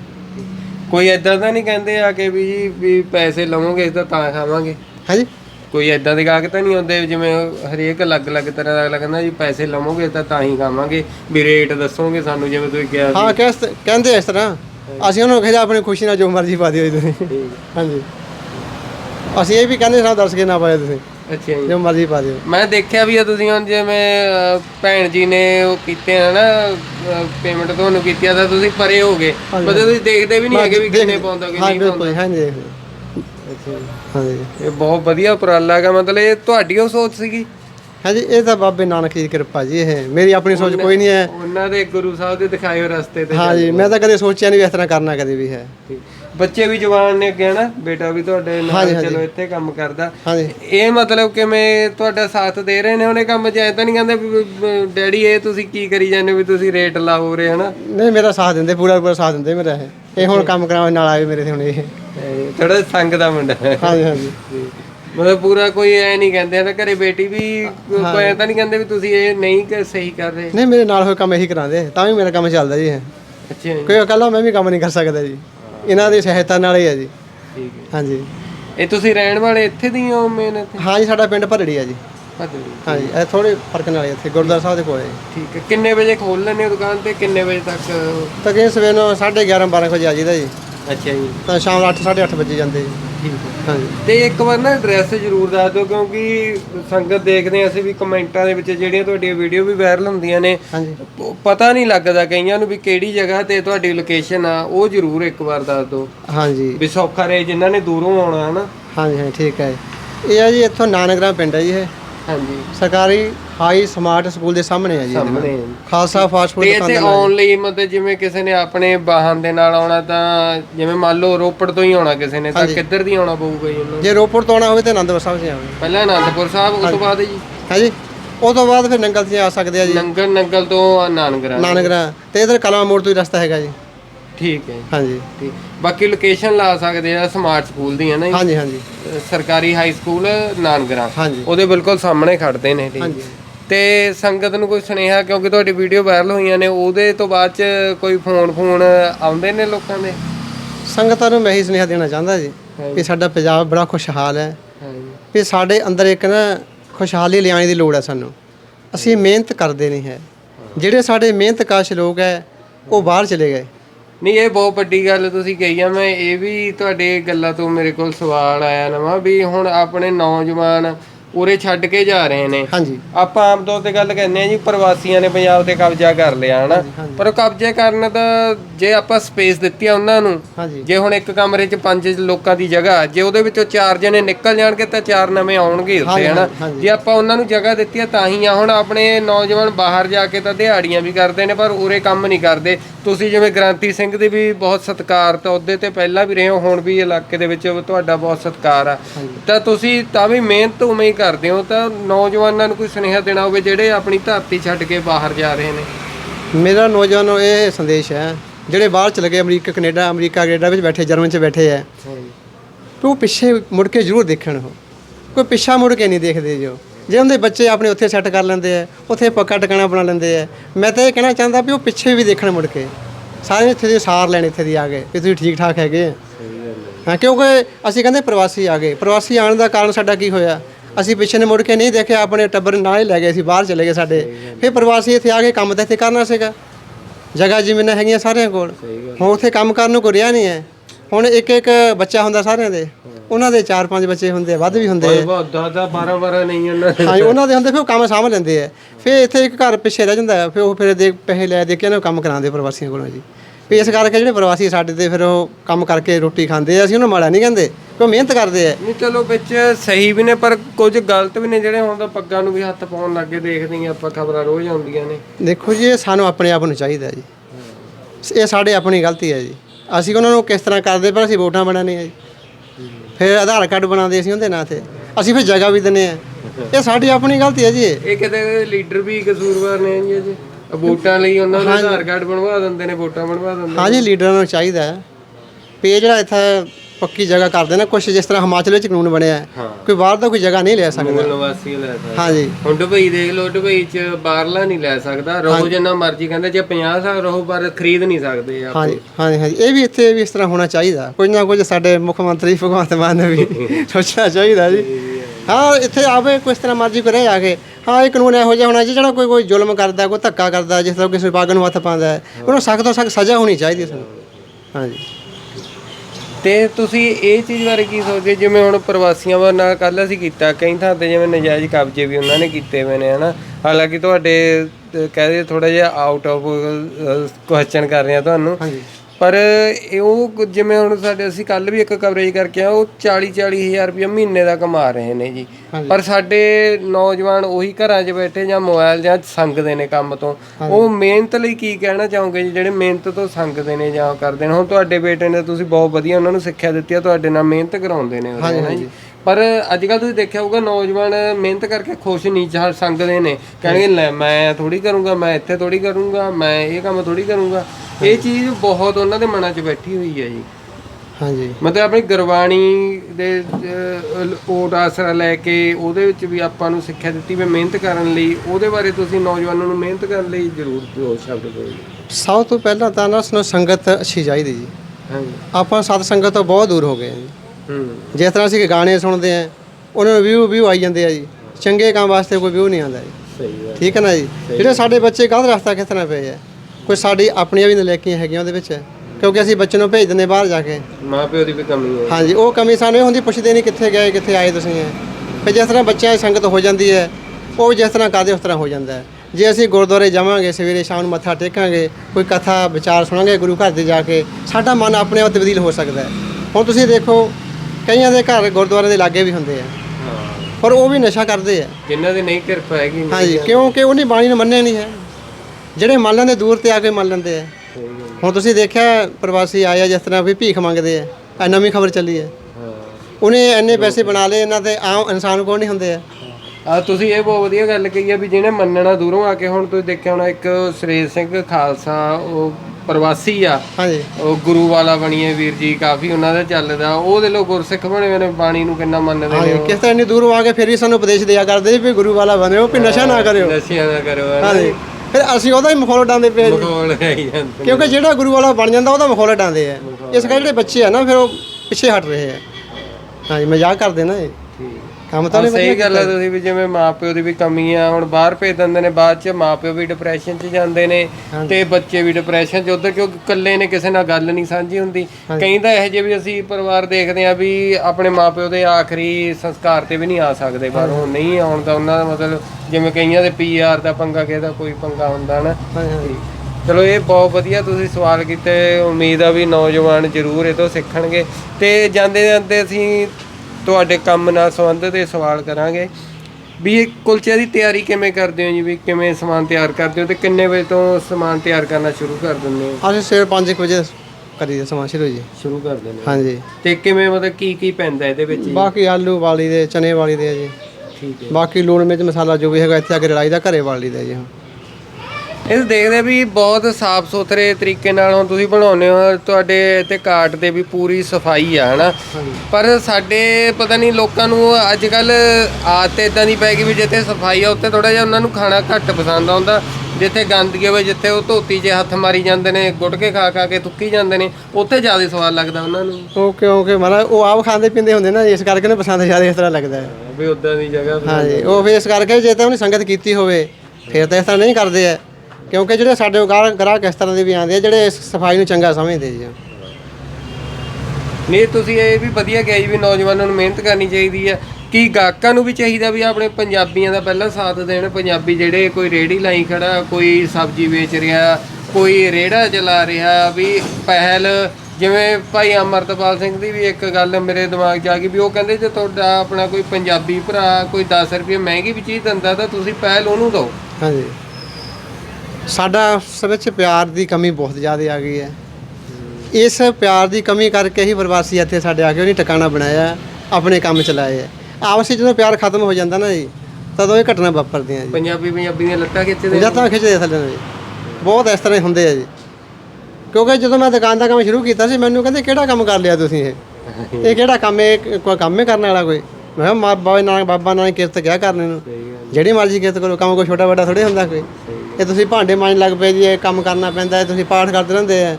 ਕੋਈ ਐਦਾਂ ਤਾਂ ਨਹੀਂ ਕਹਿੰਦੇ ਆ ਕੇ ਵੀ ਜੀ ਵੀ ਪੈਸੇ ਲਵੋਗੇ ਤਾਂ ਤਾਂ ਖਾਵਾਂਗੇ? ਹਾਂਜੀ। ਕੋਈ ਐਦਾਂ ਦੇ ਗਾਹਕ ਤਾਂ ਨਹੀਂ ਹੁੰਦੇ ਜਿਵੇਂ ਹਰੇਕ ਅਲੱਗ-ਅਲੱਗ ਤਰ੍ਹਾਂ ਦਾ ਅਗਲਾ ਕਹਿੰਦਾ ਜੀ ਪੈਸੇ ਲਵੋਗੇ ਤਾਂ ਤਾਂ ਹੀ ਖਾਵਾਂਗੇ। ਵੀ ਰੇਟ ਦੱਸੋਗੇ ਸਾਨੂੰ ਜਿਵੇਂ ਤੁਸੀਂ ਕਿਹਾ ਹਾਂ ਕਿਸ ਕਹਿੰਦੇ ਇਸ ਤਰ੍ਹਾਂ। ਅਸੀਂ ਉਹਨੂੰ ਕਹਿੰਦੇ ਆਪਣੀ ਖੁਸ਼ੀ ਨਾਲ ਜੋ ਮਰਜ਼ੀ ਪਾ ਦਿਓ ਜੀ ਤੁਸੀਂ। ਹਾਂਜੀ। ਅਸੀਂ ਇਹ ਵੀ ਕਹਿੰਦੇ ਸਾਡਾ ਦੱਸ ਕੇ ਨਾ ਪਾਇਓ ਤੁਸੀਂ। ਅੱਛਾ ਜੀ। ਜੋ ਮਰਜ਼ੀ ਪਾ ਦਿਓ। ਮੈਂ ਦੇਖਿਆ ਵੀ ਆ ਤੁਸੀਂ ਹੁਣ ਜਿਵੇਂ ਅਹ, ਭੈਣ ਜੀ ਨੇ ਉਹ ਕੀਤੇ ਆ ਨਾ ਪੇਮੈਂਟ ਤੁਹਾਨੂੰ ਕੀਤੀ ਆ ਤਾਂ ਤੁਸੀਂ ਪਰੇ ਹੋ ਗਏ। ਹਾਂਜੀ। ਮਤਲਬ ਤੁਸੀਂ ਦੇਖਦੇ ਵੀ ਨਹੀਂ ਹੈਗੇ ਵੀ ਕਿੰਨੇ ਪਾਉਂਦਾ ਕਿ ਹਾਂ ਨਹੀਂ ਬਿਲਕੁਲ ਪਾਉਂਦਾ। ਹਾਂਜੀ ਦੇਖਦੇ ਅੱਛਾ ਜੀ। ਇਹ ਬਹੁਤ ਵਧੀਆ ਉਪਰਾਲਾ ਹੈਗਾ ਮਤਲਬ ਇਹ ਤੁਹਾਡੀ ਉਹ ਸੋਚ ਸੀਗੀ? ਹਾਂਜੀ ਇਹ ਤਾਂ ਬਾਬੇ ਨਾਨਕ ਦੀ ਕਿਰਪਾ ਜੀ ਇਹ ਮੇਰੀ ਆਪਣੀ ਸੋਚ ਕੋਈ ਨਹੀਂ ਹੈ। ਉਹਨਾਂ ਦੇ ਗੁਰੂ ਸਾਹਿਬ ਦੇ ਦਿਖਾਏ ਹੋਏ ਰਸਤੇ ਤੇ ਹਾਂਜੀ ਮੈਂ ਤਾਂ ਕਦੇ ਸੋਚਿਆ ਨਹੀਂ ਵੀ ਇਸ ਤਰ੍ਹਾਂ ਕਰਨਾ ਕਦੇ ਵੀ ਹੈ। ਠੀਕ। ਬੱਚੇ ਵੀ ਜਵਾਨ ਨੇ ਅੱਗੇ ਨਾ ਬੇਟਾ ਵੀ ਤੁਹਾਡੇ ਨਾਲ। ਚਲੋ ਇੱਥੇ ਕੰਮ ਕਰਦਾ। ਇਹ ਮਤਲਬ ਕਿਵੇਂ ਤੁਹਾਡਾ ਸਾਥ ਦੇ ਰਹੇ ਨੇ ਉਹਨੇ ਕੰਮ? 'ਚ ਐ ਤਾਂ ਨਹੀਂ ਕਹਿੰਦੇ ਡੈਡੀ ਇਹ ਤੁਸੀਂ ਕੀ ਕਰੀ ਜਾਂਦੇ ਵੀ ਤੁਸੀਂ ਰੇਟ ਲਾਓ ਰੇ ਹਨਾ? ਨਹੀਂ ਮੇਰਾ ਸਾਥ ਦਿੰਦੇ ਪੂਰਾ ਪੂਰਾ ਸਾਥ ਦਿੰਦੇ ਮੇਰਾ ਇਹ। ਇਹ ਹੁਣ ਕੰਮ ਕਰਾਉਣ ਨਾਲ ਆਏ ਮੇਰੇ ਤੇ ਹੁਣ ਇਹ। ਥੋੜਾ ਸੰਗ ਦਾ ਮੁੰਡਾ। ਹਾਂਜੀ ਹਾਂਜੀ। ਮਤਲਬ ਪੂਰਾ ਕੋਈ ਐ ਨਹੀਂ ਕਹਿੰਦੇ ਨਾ ਘਰੇ ਬੇਟੀ ਵੀ ਕੋਈ ਐ ਤਾਂ ਨਹੀਂ ਕਹਿੰਦੇ ਵੀ ਤੁਸੀਂ ਇਹ ਨਹੀਂ ਸਹੀ ਕਰ ਰਹੇ? ਨਹੀਂ ਮੇਰੇ ਨਾਲ ਹੋਏ ਕੰਮ ਇਹੀ ਕਰਾਉਂਦੇ ਤਾਂ ਵੀ ਮੇਰਾ ਕੰਮ ਚੱਲਦਾ ਜੀ ਅੱਛਾ ਕੋਈ ਇਕੱਲਾ ਮੈਂ ਵੀ ਕੰਮ ਨਹੀਂ ਕਰ ਸਕਦਾ ਜੀ। ਇਹਨਾਂ ਦੀ ਸਹਾਇਤਾ ਨਾਲ ਹੀ ਹੈ ਜੀ। ਠੀਕ ਹੈ। ਹਾਂਜੀ। ਇਹ ਤੁਸੀਂ ਰਹਿਣ ਵਾਲੇ ਇੱਥੇ ਦੀ ਹੋ ਮੇਨ ਇੱਥੇ? ਹਾਂਜੀ ਸਾਡਾ ਪਿੰਡ ਭਰੜੀ ਹੈ ਜੀ। ਭਦੜੀ ਹਾਂਜੀ ਇਹ ਥੋੜੇ ਫ਼ਰਕ ਨਾਲ ਹੀ ਇੱਥੇ ਗੁਰਦੁਆਰਾ ਸਾਹਿਬ ਦੇ ਕੋਲੇ ਠੀਕ ਹੈ। ਕਿੰਨੇ ਵਜੇ ਖੋਲ ਲੈਂਦੇ ਹੋ ਦੁਕਾਨ ਤੇ? ਕਿੰਨੇ ਵਜੇ ਤੱਕ? ਤਕਰੀਬਨ ਸਵੇਰ ਨੂੰ 11:30 12 ਵਜੇ ਆ ਜੀਦਾ ਜੀ। ਅੱਛਾ ਜੀ। ਤਾਂ ਸ਼ਾਮ ਨੂੰ 8 8:30 ਵਜੇ ਜਾਂਦੇ ਜੀ। ਠੀਕ ਹੈ। ਹਾਂਜੀ ਤੇ ਇੱਕ ਵਾਰ ਨਾ ਐਡਰੈਸ ਜ਼ਰੂਰ ਦੱਸ ਦਿਓ ਕਿਉਂਕਿ ਸੰਗਤ ਦੇਖਦੇ ਹਾਂ ਅਸੀਂ ਵੀ ਕਮੈਂਟਾਂ ਦੇ ਵਿੱਚ ਜਿਹੜੀਆਂ ਤੁਹਾਡੀਆਂ ਵੀਡੀਓ ਵੀ ਵਾਇਰਲ ਹੁੰਦੀਆਂ ਨੇ। ਹਾਂਜੀ ਪ- ਪਤਾ ਨਹੀਂ ਲੱਗਦਾ ਕਈਆਂ ਨੂੰ ਵੀ ਕਿਹੜੀ ਜਗ੍ਹਾ ਤੇ ਤੁਹਾਡੀ ਲੋਕੇਸ਼ਨ ਆ ਉਹ ਜ਼ਰੂਰ ਇੱਕ ਵਾਰ ਦੱਸ ਦਿਓ। ਹਾਂਜੀ ਵੀ ਸੌਖਾ ਰਹੇ ਜਿਨ੍ਹਾਂ ਨੇ ਦੂਰੋਂ ਆਉਣਾ ਹੈ ਨਾ ਹਾਂਜੀ ਹਾਂ ਠੀਕ ਹੈ ਇਹ ਹੈ ਜੀ ਇੱਥੋਂ ਨਾਨਕਰਾਮ ਪਿੰਡ ਹੈ ਜੀ ਇਹ। ਹਾਂਜੀ। ਸਰਕਾਰੀ ਹਾਈ ਸਮਾਰਟ ਸਕੂਲ ਦੇ ਸਾਹਮਣੇ ਹੈ ਜੀ ਇਹਦੇ ਖਾਲਸਾ ਫਾਸਟ ਫੂਡ ਤੇ ਦੁਕਾਨ ਇੱਥੇ ਦੇ ਆਉਣ ਲਈ ਮਤਲਬ ਜਿਵੇਂ ਕਿਸੇ ਨੇ ਆਪਣੇ ਵਾਹਨ ਦੇ ਨਾਲ ਆਉਣਾ ਤਾਂ ਜਿਵੇਂ ਮੰਨ ਲਓ ਰੋਪੜ ਤੋਂ ਹੀ ਆਉਣਾ ਕਿਸੇ ਨੇ ਤਾਂ ਕਿੱਧਰ ਦੀ ਆਉਣਾ ਪਊਗਾ ਜੀ ਉਹਨੂੰ? ਜੇ ਰੋਪੜ ਤੋਂ ਆਉਣਾ ਹੋਵੇ ਤਾਂ ਆਨੰਦਪੁਰ ਸਾਹਿਬ 'ਚ ਆਵੇ ਪਹਿਲਾਂ ਅਨੰਦਪੁਰ ਸਾਹਿਬ ਉਸ ਤੋਂ ਬਾਅਦ ਜੀ। ਹੈ ਜੀ ਉਹ ਤੋਂ ਬਾਅਦ ਫਿਰ ਨੰਗਲ ਤੇ ਆ ਸਕਦੇ ਆ ਜੀ। ਨੰਗਲ ਨੰਗਲ ਤੋਂ ਨਾਨਗਰਾ। ਨਾਨਕਰਾ ਤੇ ਇਧਰ ਕਲਵਾ ਮੋੜ ਤੋਂ ਹੀ ਰਸਤਾ ਹੈਗਾ ਜੀ। ਠੀਕ ਹੈ ਹਾਂਜੀ। ਠੀਕ। ਬਾਕੀ ਲੋਕੇਸ਼ਨ ਲਾ ਸਕਦੇ ਆ ਸਮਾਰਟ ਸਕੂਲ ਦੀਆਂ ਨਾ ਜੀ। ਹਾਂਜੀ ਹਾਂਜੀ। ਸਰਕਾਰੀ ਹਾਈ ਸਕੂਲ ਨਾਨਗਰਾ। ਹਾਂਜੀ। ਉਹਦੇ ਬਿਲਕੁਲ ਸਾਹਮਣੇ ਖੜਦੇ ਨੇ ਠੀਕ। ਹਾਂਜੀ। ਤੇ ਸੰਗਤ ਨੂੰ ਕੋਈ ਸੁਨੇਹਾ ਕਿਉਂਕਿ ਤੁਹਾਡੀ ਵੀਡੀਓ ਵਾਇਰਲ ਹੋਈਆਂ ਨੇ ਉਹਦੇ ਤੋਂ ਬਾਅਦ ਚ ਕੋਈ ਫੋਨ ਫੋਨ ਆਉਂਦੇ ਨੇ ਲੋਕਾਂ ਦੇ? ਸੰਗਤਾਂ ਨੂੰ ਮੈਂ ਇਹੀ ਸੁਨੇਹਾ ਦੇਣਾ ਚਾਹੁੰਦਾ ਜੀ। ਕਿ ਸਾਡਾ ਪੰਜਾਬ ਬੜਾ ਖੁਸ਼ਹਾਲ ਹੈ। ਹਾਂਜੀ। ਵੀ ਸਾਡੇ ਅੰਦਰ ਇੱਕ ਨਾ ਖੁਸ਼ਹਾਲੀ ਲਿਆਉਣ ਦੀ ਲੋੜ ਹੈ ਸਾਨੂੰ। ਅਸੀਂ ਮਿਹਨਤ ਕਰਦੇ ਨਹੀਂ ਹੈ। ਜਿਹੜੇ ਸਾਡੇ ਮਿਹਨਤ ਕਾਸ਼ ਲੋਕ ਹੈ ਉਹ ਬਾਹਰ ਚਲੇ ਗਏ। ਨਹੀਂ, ਇਹ ਬਹੁਤ ਵੱਡੀ ਗੱਲ ਤੁਸੀਂ ਕਹੀ ਆ, ਮੈਂ ਇਹ ਵੀ ਤੁਹਾਡੇ ਗੱਲਾਂ ਤੋਂ ਮੇਰੇ ਕੋਲ ਸਵਾਲ ਆਇਆ ਨਵਾਂ ਵੀ ਹੁਣ ਆਪਣੇ ਨੌਜਵਾਨ ਉਰੇ ਛੱਡ ਕੇ ਜਾ ਰਹੇ ਨੇ। ਹਾਂਜੀ। ਆਪਾਂ ਆਮ ਤੌਰ ਤੇ ਗੱਲ ਕਹਿੰਦੇ ਆ ਜੀ ਪ੍ਰਵਾਸੀਆਂ ਨੇ ਪੰਜਾਬ ਤੇ ਕਬਜ਼ਾ ਕਰ ਲਿਆ ਹਨਾ? ਪਰ ਉਹ ਕਬਜ਼ੇ ਕਰਨ ਦਾ ਜੇ ਆਪਾਂ ਸਪੇਸ ਦਿੱਤੀ ਆ ਉਹਨਾਂ ਨੂੰ ਜੇ ਹੁਣ ਇੱਕ ਕਮਰੇ 'ਚ ਪੰਜ ਲੋਕਾਂ ਦੀ ਜਗ੍ਹਾ ਜੇ ਉਹਦੇ ਵਿੱਚੋਂ ਚਾਰ ਜਣੇ ਨਿਕਲ ਜਾਣਗੇ ਤਾਂ ਚਾਰ ਨਵੇਂ ਆਉਣਗੇ ਹਾਂਜੀ, ਹਨਾ। ਜੇ ਆਪਾਂ ਉਹਨਾਂ ਨੂੰ ਜਗ੍ਹਾ ਦਿੱਤੀ ਆ ਤਾਂ ਹੀ ਆ। ਹੁਣ ਆਪਣੇ ਨੌਜਵਾਨ ਬਾਹਰ ਜਾ ਕੇ ਤਾਂ ਦਿਹਾੜੀਆਂ ਵੀ ਕਰਦੇ ਨੇ ਪਰ ਉਰੇ ਕੰਮ ਨਹੀਂ ਕਰਦੇ। ਤੁਸੀਂ ਜਿਵੇਂ ਗ੍ਰਾਂਤੀ ਸਿੰਘ ਦੀ ਵੀ ਬਹੁਤ ਸਤਿਕਾਰ ਤਾਂ ਉਹਦੇ ਤੇ ਪਹਿਲਾਂ ਵੀ ਰਹੇ ਹੋ ਹੁਣ ਵੀ ਇਲਾਕੇ ਦੇ ਵਿੱਚ ਤੁਹਾਡਾ ਬਹੁਤ ਸਤਿਕਾਰ ਆ। ਤਾਂ ਤੁਸੀਂ ਤਾਂ ਵੀ ਮਿਹਨਤ ਉਵੇਂ ਹੀ ਕਰਦੇ ਹੋ ਤਾਂ ਨੌਜਵਾਨਾਂ ਨੂੰ ਕੋਈ ਸੁਨੇਹਾ ਦੇਣਾ ਹੋਵੇ ਜਿਹੜੇ ਆਪਣੀ ਧਰਤੀ ਛੱਡ ਕੇ ਬਾਹਰ ਜਾ ਰਹੇ ਨੇ? ਮੇਰਾ ਨੌਜਵਾਨਾਂ ਨੂੰ ਇਹ ਸੰਦੇਸ਼ ਹੈ ਜਿਹੜੇ ਬਾਹਰ ਚਲੇ ਗਏ ਅਮਰੀਕਾ ਕੈਨੇਡਾ ਅਮਰੀਕਾ ਕੈਨੇਡਾ ਵਿੱਚ ਬੈਠੇ ਜਰਮਨ 'ਚ ਬੈਠੇ ਹੈ। ਉਹ ਪਿੱਛੇ ਮੁੜ ਕੇ ਜ਼ਰੂਰ ਦੇਖਣ ਉਹ ਕੋਈ ਪਿੱਛਾ ਮੁੜ ਕੇ ਨਹੀਂ ਦੇਖਦੇ ਜੋ। ਜੇ ਉਹਦੇ ਬੱਚੇ ਆਪਣੇ ਉੱਥੇ ਸੈੱਟ ਕਰ ਲੈਂਦੇ ਆ ਉੱਥੇ ਪੱਕਾ ਟਿਕਾਣਾ ਬਣਾ ਲੈਂਦੇ ਆ ਮੈਂ ਤਾਂ ਇਹ ਕਹਿਣਾ ਚਾਹੁੰਦਾ ਵੀ ਉਹ ਪਿੱਛੇ ਵੀ ਦੇਖਣ ਮੁੜ ਕੇ। ਸਾਰੇ ਇੱਥੇ ਦੀ ਸਾਰ ਲੈਣ ਇੱਥੇ ਦੀ ਆ ਗਏ ਵੀ ਤੁਸੀਂ ਠੀਕ ਠਾਕ ਹੈਗੇ ਹਾਂ ਕਿਉਂਕਿ ਅਸੀਂ ਕਹਿੰਦੇ ਪ੍ਰਵਾਸੀ ਆ ਗਏ। ਪ੍ਰਵਾਸੀ ਆਉਣ ਦਾ ਕਾਰਨ ਸਾਡਾ ਕੀ ਹੋਇਆ? ਅਸੀਂ ਪਿੱਛੇ ਨੇ ਮੁੜ ਕੇ ਨਹੀਂ ਦੇਖਿਆ ਆਪਣੇ ਟੱਬਰ ਨਾਲ ਹੀ ਲੈ ਗਏ ਅਸੀਂ ਬਾਹਰ ਚਲੇ ਗਏ ਸਾਡੇ। ਫਿਰ ਪ੍ਰਵਾਸੀ ਇੱਥੇ ਆ ਕੇ ਕੰਮ ਤਾਂ ਇੱਥੇ ਕਰਨਾ ਸੀਗਾ। ਜਗ੍ਹਾ ਜ਼ਮੀਨਾਂ ਹੈਗੀਆਂ ਸਾਰਿਆਂ ਕੋਲ। ਹੁਣ ਉੱਥੇ ਕੰਮ ਕਰਨ ਨੂੰ ਕੋਈ ਰਿਹਾ ਨਹੀਂ ਹੈ। ਹੁਣ ਇੱਕ ਇੱਕ ਬੱਚਾ ਹੁੰਦਾ ਸਾਰਿਆਂ ਦੇ। ਉਹਨਾਂ ਦੇ 4-5 ਬੱਚੇ ਹੁੰਦੇ ਆ, ਵੱਧ ਵੀ ਹੁੰਦੇ ਆ। ਬਹੁਤ ਦਾਦਾ 12 12 ਨਹੀਂ ਉਹਨਾਂ ਦੇ। ਹਾਂਜੀ ਉਹਨਾਂ ਦੇ ਹੁੰਦੇ ਫਿਰ ਉਹ ਕੰਮ ਸਾਂਭ ਲੈਂਦੇ ਆ। ਫਿਰ ਇੱਥੇ ਇੱਕ ਘਰ ਪਿੱਛੇ ਰਹਿ ਜਾਂਦਾ ਹੈ, ਫਿਰ ਉਹ ਫਿਰ ਦੇ ਪੈਸੇ ਲੈ ਦੇ ਕੇ ਉਹਨਾਂ ਨੂੰ ਕੰਮ ਕਰਾਉਂਦੇ ਪ੍ਰਵਾਸੀਆਂ ਕੋਲੋਂ ਜੀ। ਵੀ ਇਸ ਕਰਕੇ ਜਿਹੜੇ ਪ੍ਰਵਾਸੀ ਸਾਡੇ ਤੇ ਫਿਰ ਉਹ ਕੰਮ ਕਰਕੇ ਰੋਟੀ ਖਾਂਦੇ ਆ ਅਸੀਂ ਉਹਨਾਂ ਮਾੜਾ ਨਹੀਂ ਕਹਿੰਦੇ ਕਿ ਉਹ ਮਿਹਨਤ ਕਰਦੇ ਆ। ਨਹੀਂ ਚਲੋ ਵਿੱਚ ਸਹੀ ਵੀ ਨੇ ਪਰ ਕੁਝ ਗਲਤ ਵੀ ਨੇ ਜਿਹੜੇ ਹੁਣ ਤਾਂ ਪੱਗਾਂ ਨੂੰ ਵੀ ਹੱਥ ਪਾਉਣ ਲੱਗੇ ਦੇਖਦੇ ਹਾਂ ਆਪਾਂ ਖਬਰਾਂ ਰੋਜ਼ ਆਉਂਦੀਆਂ ਨੇ। ਦੇਖੋ ਜੀ ਇਹ ਸਾਨੂੰ ਆਪਣੇ ਆਪ ਨੂੰ ਚਾਹੀਦਾ ਜੀ। ਇਹ ਸਾਡੇ ਆਪਣੀ ਗਲਤੀ ਹੈ ਜੀ। ਅਸੀਂ ਉਹਨਾਂ ਨੂੰ ਕਿਸ ਤਰ੍ਹਾਂ ਕਰਦੇ ਪਰ ਅਸੀਂ ਵੋਟਾਂ ਬਣਾਉਂਦੇ ਆ ਜੀ। ਫਿਰ ਆਧਾਰ ਕਾਰਡ ਬਣਾਉਂਦੇ ਅਸੀਂ ਉਹਦੇ ਨਾਂ ਤੇ। ਅਸੀਂ ਫਿਰ ਜਗ੍ਹਾ ਵੀ ਦਿੰਦੇ ਆ ਇਹ ਸਾਡੀ ਆਪਣੀ ਗਲਤੀ ਹੈ ਜੀ ਇਹ। ਇਹ ਕਿਤੇ ਲੀਡਰ ਵੀ ਕਸੂਰਵਾਰ ਨੇ ਜੀ ਜੀ ਵੋਟਾਂ ਲਈ ਉਹਨਾਂ ਨੂੰ ਆਧਾਰ ਕਾਰਡ ਬਣਵਾ ਦਿੰਦੇ ਨੇ ਵੋਟਾਂ ਬਣਵਾ ਦਿੰਦੇ ਹਾਂਜੀ ਲੀਡਰਾਂ ਨੂੰ ਚਾਹੀਦਾ ਹੈ। ਇਹ ਜਿਹੜਾ ਇੱਥੇ ਪੱਕੀ ਜਗ੍ਹਾ ਕਰਦੇ ਨਾ ਕੁਛ ਜਿਸ ਤਰ੍ਹਾਂ ਹਿਮਾਚਲ ਵਿੱਚ ਕਾਨੂੰਨ ਬਣਿਆ ਹੈ ਕੋਈ ਬਾਹਰ ਦਾ ਕੋਈ ਜਗ੍ਹਾ ਨਹੀਂ ਲੈ ਸਕਦਾ। ਮੂਲ ਨਿਵਾਸੀ ਲੈ ਸਕਦਾ। ਹਾਂਜੀ। ਹੁਣ ਦੁਬਈ ਦੇਖ ਲਓ ਦੁਬਈ ਚ ਬਾਹਰਲਾ ਨਹੀਂ ਲੈ ਸਕਦਾ। ਰਹੋ ਜਿੰਨਾ ਮਰਜ਼ੀ ਕਹਿੰਦੇ ਜੇ 50 ਸਾਲ ਰਹੋ ਪਰ ਖਰੀਦ ਨਹੀਂ ਸਕਦੇ ਆ ਹਾਂਜੀ ਹਾਂਜੀ ਹਾਂਜੀ। ਇਹ ਵੀ ਇੱਥੇ ਵੀ ਇਸ ਤਰ੍ਹਾਂ ਹੋਣਾ ਚਾਹੀਦਾ। ਕੁਝ ਨਾ ਕੁਝ ਸਾਡੇ ਮੁੱਖ ਮੰਤਰੀ ਭਗਵੰਤ ਮਾਨ ਨੇ ਵੀ <laughs> ਸੋਚਣਾ ਚਾਹੀਦਾ ਜੀ। ਹਾਂ ਇੱਥੇ ਆਵੇ ਕੋਈ ਇਸ ਤਰ੍ਹਾਂ ਮਰਜ਼ੀ ਕਰੇ ਆ ਕੇ। ਹਾਂ ਇਹ ਕਾਨੂੰਨ ਇਹੋ ਜਿਹਾ ਹੋਣਾ ਜੀ ਜਿਹੜਾ ਕੋਈ ਕੋਈ ਜ਼ੁਲਮ ਕਰਦਾ ਕੋਈ ਧੱਕਾ ਕਰਦਾ ਜਿਸ ਤਰ੍ਹਾਂ ਕਿਸੇ ਪਾਗਲ ਨੂੰ ਹੱਥ ਪਾਉਂਦਾ ਹੈ। ਉਹਨੂੰ ਸਖਤ ਤੋਂ ਸਖਤ ਸਜ਼ਾ ਹੋਣੀ ਚਾਹੀਦੀ ਹੈ ਸਾਨੂੰ। ਹਾਂਜੀ ਤੇ ਤੁਸੀਂ ਇਹ ਚੀਜ਼ ਬਾਰੇ ਕੀ ਸੋਚਦੇ? ਜਿਵੇਂ ਹੁਣ ਪ੍ਰਵਾਸੀਆਂ ਵਾਰ ਨਾਲ ਕੱਲ ਅਸੀਂ ਕੀਤਾ ਕਈ ਥਾਂ ਤੇ ਜਿਵੇਂ ਨਜਾਇਜ਼ ਕਬਜ਼ੇ ਵੀ ਉਹਨਾਂ ਨੇ ਕੀਤੇ ਹੋਏ ਨੇ ਹਨਾ? ਹਾਲਾਂਕਿ ਤੁਹਾਡੇ ਕਹਦੇ ਥੋੜਾ ਜਿਹਾ ਆਊਟ ਆਫ ਕੁਐਸਚਨ ਕਰ ਰਹੇ ਆ ਤੁਹਾਨੂੰ। ਹਾਂਜੀ ਪਰ ਇਹ ਉਹ ਜਿਵੇਂ ਹੁਣ ਸਾਡੇ ਅਸੀਂ ਕੱਲ ਵੀ ਇੱਕ ਕਵਰੇਜ ਕਰਕੇ ਆ ਉਹ 40 40 ਹਜ਼ਾਰ ਰੁਪਏ ਮਹੀਨੇ ਦਾ ਕਮਾ ਰਹੇ ਨੇ ਜੀ। ਪਰ ਸਾਡੇ ਨੌਜਵਾਨ ਉਹੀ ਘਰਾਂ 'ਚ ਬੈਠੇ ਜਾਂ ਮੋਬਾਈਲ ਜਾਂ ਸੰਗਦੇ ਨੇ ਕੰਮ ਤੋਂ ਉਹ ਮਿਹਨਤ ਲਈ ਕੀ ਕਹਿਣਾ ਚਾਹੋਗੇ ਜੀ? ਜਿਹੜੇ ਮਿਹਨਤ ਤੋਂ ਸੰਗਦੇ ਨੇ ਜਾਂ ਕਰਦੇ ਨੇ। ਹੁਣ ਤੁਹਾਡੇ ਬੇਟੇ ਨੇ ਤੁਸੀਂ ਬਹੁਤ ਵਧੀਆ ਉਹਨਾਂ ਨੂੰ ਸਿੱਖਿਆ ਦਿੱਤੀ ਆ ਤੁਹਾਡੇ ਨਾਲ ਮਿਹਨਤ ਕਰਾਉਂਦੇ ਨੇ ਨਾਲ ਜੀ? ਪਰ ਅੱਜ ਕੱਲ ਤੁਸੀਂ ਦੇਖਿਆ ਹੋਊਗਾ ਨੌਜਵਾਨ ਮਿਹਨਤ ਕਰਕੇ ਖੁਸ਼ ਨਹੀਂ ਚਾਹ ਸੰਗਦੇ ਨੇ। ਕਹਿਣਗੇ ਲੈ ਮੈਂ ਥੋੜੀ ਕਰੂੰਗਾ ਮੈਂ ਇੱਥੇ ਥੋੜੀ ਕਰੂੰਗਾ ਮੈਂ ਇਹ ਕੰਮ ਥੋੜੀ ਕਰੂੰਗਾ। ਇਹ ਚੀਜ਼ ਬਹੁਤ ਉਹਨਾਂ ਦੇ ਮਨਾਂ 'ਚ ਬੈਠੀ ਹੋਈ ਹੈ ਜੀ। ਹਾਂਜੀ। ਮਤਲਬ ਆਪਣੀ ਗੁਰਬਾਣੀ ਦੇ ਓਟ ਆਸਰਾ ਲੈ ਕੇ ਉਹਦੇ ਵਿੱਚ ਵੀ ਆਪਾਂ ਨੂੰ ਸਿੱਖਿਆ ਦਿੱਤੀ ਵੀ ਮਿਹਨਤ ਕਰਨ ਲਈ ਉਹਦੇ ਬਾਰੇ ਤੁਸੀਂ ਨੌਜਵਾਨਾਂ ਨੂੰ ਮਿਹਨਤ ਕਰਨ ਲਈ ਜ਼ਰੂਰ ਦੋ ਸ਼ਬਦ ਦਿਓ ਸਭ ਤੋਂ ਪਹਿਲਾਂ ਤਾਂ ਨਾ ਸੰਗਤ ਅੱਛੀ ਚਾਹੀਦੀ ਜੀ। ਹਾਂਜੀ। ਆਪਾਂ ਸਤ ਸੰਗਤ ਤੋਂ ਬਹੁਤ ਦੂਰ ਹੋ ਗਏ ਜੀ। ਜਿਸ ਤਰ੍ਹਾਂ ਅਸੀਂ ਗਾਣੇ ਸੁਣਦੇ ਆ ਉਹਨਾਂ ਨੂੰ ਵਿਊ ਵਿਊ ਆਈ ਜਾਂਦੇ ਆ ਜੀ। ਚੰਗੇ ਕੰਮ ਵਾਸਤੇ ਕੋਈ ਵਿਊ ਨਹੀਂ ਆਉਂਦਾ ਜੀ। ਸਹੀ ਹੈ। ਠੀਕ ਹੈ ਨਾ ਜੀ? ਜਿਹੜੇ ਸਾਡੇ ਬੱਚੇ ਗਲਤ ਰਸਤਾ ਕਿਸ ਤਰ੍ਹਾਂ ਪਏ ਆ? ਕੋਈ ਸਾਡੀ ਆਪਣੀਆਂ ਵੀ ਨਲੇਕੀਆਂ ਹੈਗੀਆਂ ਉਹਦੇ ਵਿੱਚ ਕਿਉਂਕਿ ਅਸੀਂ ਬੱਚੇ ਨੂੰ ਭੇਜ ਦਿੰਦੇ ਬਾਹਰ ਜਾ ਕੇ। ਮਾਂ ਪਿਓ ਦੀ ਵੀ ਕਮੀ ਹੈ। ਹਾਂਜੀ ਉਹ ਕਮੀ ਸਾਨੂੰ ਇਹ ਹੁੰਦੀ ਪੁੱਛਦੇ ਨਹੀਂ ਕਿੱਥੇ ਗਏ ਕਿੱਥੇ ਆਏ ਤੁਸੀਂ। ਫਿਰ ਜਿਸ ਤਰ੍ਹਾਂ ਬੱਚਿਆਂ ਦੀ ਸੰਗਤ ਹੋ ਜਾਂਦੀ ਹੈ ਉਹ ਜਿਸ ਤਰ੍ਹਾਂ ਕਰਦੇ ਉਸ ਤਰ੍ਹਾਂ ਹੋ ਜਾਂਦਾ ਹੈ। ਜੇ ਅਸੀਂ ਗੁਰਦੁਆਰੇ ਜਾਵਾਂਗੇ ਸਵੇਰੇ ਸ਼ਾਮ ਨੂੰ ਮੱਥਾ ਟੇਕਾਂਗੇ ਕੋਈ ਕਥਾ ਵਿਚਾਰ ਸੁਣਾਂਗੇ ਗੁਰੂ ਘਰ ਦੇ ਜਾ ਕੇ ਸਾਡਾ ਮਨ ਆਪਣੇ ਆਪ ਤਬਦੀਲ ਹੋ ਸਕਦਾ ਹੈ। ਹੁਣ ਤੁਸੀਂ ਦੇਖੋ ਕਈਆਂ ਦੇ ਘਰ ਗੁਰਦੁਆਰੇ ਦੇ ਲਾਗੇ ਵੀ ਹੁੰਦੇ ਆ। ਹਾਂ। ਪਰ ਉਹ ਵੀ ਨਸ਼ਾ ਕਰਦੇ ਆ। ਜਿਨ੍ਹਾਂ ਦੀ ਨਹੀਂ ਕਿਰਪਾ ਹੈਗੀ ਨਹੀਂ ਹਾਂਜੀ ਕਿਉਂਕਿ ਉਹਨੇ ਬਾਣੀ ਨੂੰ ਮੰਨਿਆ ਨਹੀਂ ਹੈ। ਜਿਹੜੇ ਮੰਨ ਲੈਂਦੇ ਦੂਰ ਤੇ ਆ ਕੇ ਮੰਨ ਲੈਂਦੇ ਆ। ਹੁਣ ਤੁਸੀਂ ਦੇਖਿਆ ਪ੍ਰਵਾਸੀ ਆਇਆ ਜਿਸ ਤਰ੍ਹਾਂ ਵੀ ਭੀਖ ਮੰਗਦੇ ਆ। ਇਹ ਨਵੀਂ ਖਬਰ ਚੱਲੀ ਹੈ। ਹਾਂ। ਉਹਨੇ ਇੰਨੇ ਪੈਸੇ ਬਣਾ ਲਏ ਇਹਨਾਂ ਦੇ ਆਮ ਇਨਸਾਨ ਕੋਲ ਨਹੀਂ ਹੁੰਦੇ ਆ। ਆ ਤੁਸੀਂ ਇਹ ਬਹੁਤ ਵਧੀਆ ਗੱਲ ਕਹੀ ਆ ਵੀ ਜਿਹਨੇ ਮੰਨਣਾ ਦੂਰੋਂ ਆ ਕੇ ਹੁਣ ਤੁਸੀਂ ਦੇਖਿਆ ਹੋਣਾ ਇੱਕ ਸੁਰੇਸ਼ ਸਿੰਘ ਖਾਲਸਾ ਉਹ ਪ੍ਰਵਾਸੀ ਆ। ਹਾਂਜੀ। ਉਹ ਗੁਰੂ ਵਾਲਾ ਬਣੀਏ ਵੀਰ ਜੀ ਕਾਫੀ ਉਹਨਾਂ ਦਾ ਚੱਲਦਾ। ਉਹ ਦੇ ਲੋ ਗੁਰਸਿੱਖ ਬਣੇ ਹੋਏ ਨੇ ਬਾਣੀ ਨੂੰ ਕਿੰਨਾ ਮੰਨਦੇ ਨੇ ਹਾਂਜੀ ਕਿਸ ਤਰ੍ਹਾਂ ਇੰਨੀ ਦੂਰੋਂ ਆ ਕੇ ਫਿਰ ਵੀ ਸਾਨੂੰ ਉਪਦੇਸ਼ ਦਿਆ ਕਰਦੇ ਸੀ ਵੀ ਗੁਰੂ ਵਾਲਾ ਬਣਿਓ ਵੀ ਨਸ਼ਾ ਨਾ ਕਰਿਓ। ਨਸ਼ਿਆਂ ਨਾ ਕਰੋ ਹੈ ਨਾ। ਹਾਂਜੀ। ਫਿਰ ਅਸੀਂ ਉਹਦਾ ਹੀ ਮਖੌਲ ਉਡਾਉਂਦੇ ਪਏ ਜੀ। ਮਖੌਲ ਹੈ ਹੀ ਜਾਂਦੇ ਕਿਉਂਕਿ ਜਿਹੜਾ ਗੁਰੂ ਵਾਲਾ ਬਣ ਜਾਂਦਾ ਉਹਦਾ ਮਖੌਲ ਉਡਾਉਂਦੇ ਆ। ਇਸ ਕਰਕੇ ਜਿਹੜੇ ਬੱਚੇ ਆ ਨਾ ਫਿਰ ਉਹ ਪਿੱਛੇ ਹਟ ਰਹੇ ਆ। ਹਾਂਜੀ ਮਜ਼ਾਕ ਕਰਦੇ ਨਾ ਇਹ। ਕੰਮ ਤਾਂ ਨਹੀਂ ਸਹੀ ਗੱਲ ਹੈ ਤੁਸੀਂ ਵੀ ਜਿਵੇਂ ਮਾਪਿਓ ਦੀ ਵੀ ਕਮੀ ਆ ਹੁਣ ਬਾਹਰ ਭੇਜ ਦਿੰਦੇ ਨੇ ਬਾਅਦ ਚ ਮਾਪਿਓ ਵੀ ਡਿਪਰੈਸ਼ਨ ਚ ਜਾਂਦੇ ਨੇ ਤੇ ਬੱਚੇ ਵੀ ਡਿਪਰੈਸ਼ਨ ਚ ਉਧਰ ਕਿਉਂਕਿ ਇਕੱਲੇ ਨੇ ਕਿਸੇ ਨਾਲ ਗੱਲ ਨਹੀਂ ਸਾਂਝੀ ਹੁੰਦੀ। ਕਈ ਤਾਂ ਇਹੋ ਜਿਹੇ ਵੀ ਅਸੀਂ ਪਰਿਵਾਰ ਦੇਖਦੇ ਆ ਵੀ ਆਪਣੇ ਮਾਪਿਓ ਦੇ ਆਖਰੀ ਸੰਸਕਾਰ ਤੇ ਵੀ ਨਹੀਂ ਆ ਸਕਦੇ ਬਾਹਰੋਂ ਨਹੀਂ ਆਉਣ ਦਾ ਉਹਨਾਂ ਦਾ ਮਤਲਬ ਜਿਵੇਂ ਕਈਆਂ ਦੇ ਪੀਆਰ ਦਾ ਪੰਗਾ ਕਿਸੇ ਦਾ ਕੋਈ ਪੰਗਾ ਹੁੰਦਾ ਨਾ। ਚਲੋ ਇਹ ਬਹੁਤ ਵਧੀਆ ਤੁਸੀਂ ਸਵਾਲ ਕੀਤੇ ਉਮੀਦ ਆ ਵੀ ਨੌਜਵਾਨ ਜ਼ਰੂਰ ਇਹ ਤੋਂ ਸਿੱਖਣਗੇ। ਤੇ ਜਾਂਦੇ ਜਾਂਦੇ ਅਸੀਂ ਤੁਹਾਡੇ ਕੰਮ ਨਾਲ ਸੰਬੰਧਿਤ ਇਹ ਸਵਾਲ ਕਰਾਂਗੇ ਵੀ ਇਹ ਕੁਲਚੇ ਦੀ ਤਿਆਰੀ ਕਿਵੇਂ ਕਰਦੇ ਹੋ ਜੀ? ਵੀ ਕਿਵੇਂ ਸਮਾਨ ਤਿਆਰ ਕਰਦੇ ਹੋ ਤੇ ਕਿੰਨੇ ਵਜੇ ਤੋਂ ਸਮਾਨ ਤਿਆਰ ਕਰਨਾ ਸ਼ੁਰੂ ਕਰ ਦਿੰਦੇ ਹੋ? ਅਸੀਂ ਸਵੇਰ 5 ਵਜੇ ਕਰੀਏ ਸਮਾਂ ਸ਼ੁਰੂ ਜੀ। ਸ਼ੁਰੂ ਕਰ ਦਿੰਦੇ ਹੋ। ਹਾਂਜੀ। ਤੇ ਕਿਵੇਂ ਮਤਲਬ ਕੀ ਕੀ ਪੈਂਦਾ ਇਹਦੇ ਵਿੱਚ ਜੀ? ਬਾਕੀ ਆਲੂ ਵਾਲੀ ਦੇ ਚਨੇ ਵਾਲੀ ਦੇ ਜੀ। ਠੀਕ ਹੈ। ਬਾਕੀ ਲੂਣ ਮਿਰਚ ਮਸਾਲਾ ਜੋ ਵੀ ਹੈਗਾ ਇੱਥੇ ਆ ਕੇ ਰਲਾਈ ਦਾ ਘਰੇ ਵਾਲ ਦਾ ਜੀ ਇਹ ਦੇਖਦੇ ਵੀ ਬਹੁਤ ਸਾਫ਼ ਸੁਥਰੇ ਤਰੀਕੇ ਨਾਲ ਹੁਣ ਤੁਸੀਂ ਬਣਾਉਂਦੇ ਹੋ ਤੁਹਾਡੇ ਤੇ ਕਾਟ ਤੇ ਵੀ ਪੂਰੀ ਸਫ਼ਾਈ ਆ ਹਨਾ? ਪਰ ਸਾਡੇ ਪਤਾ ਨਹੀਂ ਲੋਕਾਂ ਨੂੰ ਅੱਜ ਕੱਲ ਆਦਤ ਇਦਾਂ ਦੀ ਪੈ ਗਈ ਵੀ ਜਿੱਥੇ ਸਫ਼ਾਈ ਆ ਉੱਥੇ ਥੋੜਾ ਜਿਹਾ ਉਹਨਾਂ ਨੂੰ ਖਾਣਾ ਘੱਟ ਪਸੰਦ ਆਉਂਦਾ। ਜਿੱਥੇ ਗੰਦਗੀ ਹੋਵੇ ਜਿੱਥੇ ਉਹ ਧੋਤੀ 'ਚ ਹੱਥ ਮਾਰੀ ਜਾਂਦੇ ਨੇ ਗੁਟਕੇ ਖਾ ਖਾ ਕੇ ਤੁੱਕੀ ਜਾਂਦੇ ਨੇ ਉੱਥੇ ਜ਼ਿਆਦਾ ਸਵਾਦ ਲੱਗਦਾ ਉਹਨਾਂ ਨੂੰ। ਉਹ ਕਿਉਂਕਿ ਮਤਲਬ ਉਹ ਆਪ ਖਾਂਦੇ ਪੀਂਦੇ ਹੁੰਦੇ ਨਾ ਇਸ ਕਰਕੇ ਉਹਨੂੰ ਪਸੰਦ ਜ਼ਿਆਦਾ ਇਸ ਤਰ੍ਹਾਂ ਲੱਗਦਾ ਹੈ। ਵੀ ਉਦਾਂ ਦੀ ਜਗ੍ਹਾ ਹਾਂਜੀ ਉਹ ਫਿਰ ਇਸ ਕਰਕੇ ਜੇ ਤਾਂ ਉਹਨੇ ਸੰਗਤ ਕੀਤੀ ਹੋਵੇ ਫਿਰ ਤਾਂ ਇਸ ਤਰ੍ਹਾਂ ਨਹੀਂ ਕਰਦੇ ਆ। ਕਿਉਂਕਿ ਜਿਹੜੇ ਸਾਡੇ ਗ੍ਰਾਹਕ ਇਸ ਤਰ੍ਹਾਂ ਦੇ ਵੀ ਆਉਂਦੇ ਆ ਜਿਹੜੇ ਇਸ ਸਫ਼ਾਈ ਨੂੰ ਚੰਗਾ ਸਮਝਦੇ ਜੀ ਨਹੀਂ ਤੁਸੀਂ ਇਹ ਵੀ ਵਧੀਆ ਕਿਹਾ ਜੀ ਵੀ ਨੌਜਵਾਨਾਂ ਨੂੰ ਮਿਹਨਤ ਕਰਨੀ ਚਾਹੀਦੀ ਹੈ ਕੀ ਗਾਹਕਾਂ ਨੂੰ ਵੀ ਚਾਹੀਦਾ ਵੀ ਆਪਣੇ ਪੰਜਾਬੀਆਂ ਦਾ ਪਹਿਲਾਂ ਸਾਥ ਦੇਣ? ਪੰਜਾਬੀ ਜਿਹੜੇ ਕੋਈ ਰੇੜੀ ਲਾਈ ਖੜਾ ਕੋਈ ਸਬਜ਼ੀ ਵੇਚ ਰਿਹਾ ਕੋਈ ਰੇੜਾ ਚਲਾ ਰਿਹਾ ਵੀ ਪਹਿਲ ਜਿਵੇਂ ਭਾਈ ਅਮਰਤਪਾਲ ਸਿੰਘ ਦੀ ਵੀ ਇੱਕ ਗੱਲ ਮੇਰੇ ਦਿਮਾਗ 'ਚ ਆ ਗਈ ਵੀ ਉਹ ਕਹਿੰਦੇ ਜੇ ਤੁਹਾਡਾ ਆਪਣਾ ਕੋਈ ਪੰਜਾਬੀ ਭਰਾ ਕੋਈ 10 ਰੁਪਏ ਮਹਿੰਗੀ ਵੀ ਚੀਜ਼ ਦਿੰਦਾ ਤਾਂ ਤੁਸੀਂ ਪਹਿਲ ਉਹਨੂੰ ਦਿਓ। ਹਾਂਜੀ। ਸਾਡਾ ਉਸ ਵਿੱਚ ਪਿਆਰ ਦੀ ਕਮੀ ਬਹੁਤ ਜ਼ਿਆਦਾ ਆ ਗਈ ਹੈ। ਇਸ ਪਿਆਰ ਦੀ ਕਮੀ ਕਰਕੇ ਹੀ ਪ੍ਰਵਾਸੀ ਇੱਥੇ ਸਾਡੇ ਆ ਕੇ ਉਹਨੇ ਟਿਕਾਣਾ ਬਣਾਇਆ ਆਪਣੇ ਕੰਮ ਚਲਾਏ ਹੈ। ਆਪਸ ਵਿੱਚ ਜਦੋਂ ਪਿਆਰ ਖਤਮ ਹੋ ਜਾਂਦਾ ਨਾ ਜੀ ਤਦੋਂ ਇਹ ਘਟਨਾ ਵਾਪਰਦੀਆਂ ਜੀ। ਪੰਜਾਬੀ ਪੰਜਾਬੀ ਦੀਆਂ ਲੱਤਾਂ ਖਿੱਚਦੇ ਜਾਂ ਤਾਂ ਖਿੱਚਦੇ ਥੱਲੇ ਨੂੰ ਜੀ। ਬਹੁਤ ਇਸ ਤਰ੍ਹਾਂ ਹੀ ਹੁੰਦੇ ਆ ਜੀ। ਕਿਉਂਕਿ ਜਦੋਂ ਮੈਂ ਦੁਕਾਨ ਦਾ ਕੰਮ ਸ਼ੁਰੂ ਕੀਤਾ ਸੀ ਮੈਨੂੰ ਕਹਿੰਦੇ ਕਿਹੜਾ ਕੰਮ ਕਰ ਲਿਆ ਤੁਸੀਂ ਇਹ? ਇਹ ਕਿਹੜਾ ਕੰਮ ਹੈ? ਇਹ ਕੋਈ ਕੰਮ ਹੈ ਕਰਨ ਵਾਲਾ ਕੋਈ? ਮੈਂ ਕਿਹਾ ਮਾ- ਬਾਬਾ ਨਾਨਕ ਬਾਬਾ ਨਾਨਕ ਕਿਰਤ ਕਿਹਾ ਕਰਨੇ ਨੂੰ ਜਿਹੜੀ ਮਰਜ਼ੀ ਕਿਰਤ ਕਰੋ ਕੰਮ ਕੋਈ ਛੋਟਾ ਵੱਡਾ ਥੋੜੇ ਹੁੰਦਾ ਕੋਈ। ਇਹ ਤੁਸੀਂ ਭਾਂਡੇ ਮਾਂਜ ਲੱਗ ਪਏ ਜੀ ਇਹ ਕੰਮ ਕਰਨਾ ਪੈਂਦਾ ਹੈ ਤੁਸੀਂ ਪਾਠ ਕਰਦੇ ਰਹਿੰਦੇ ਆ।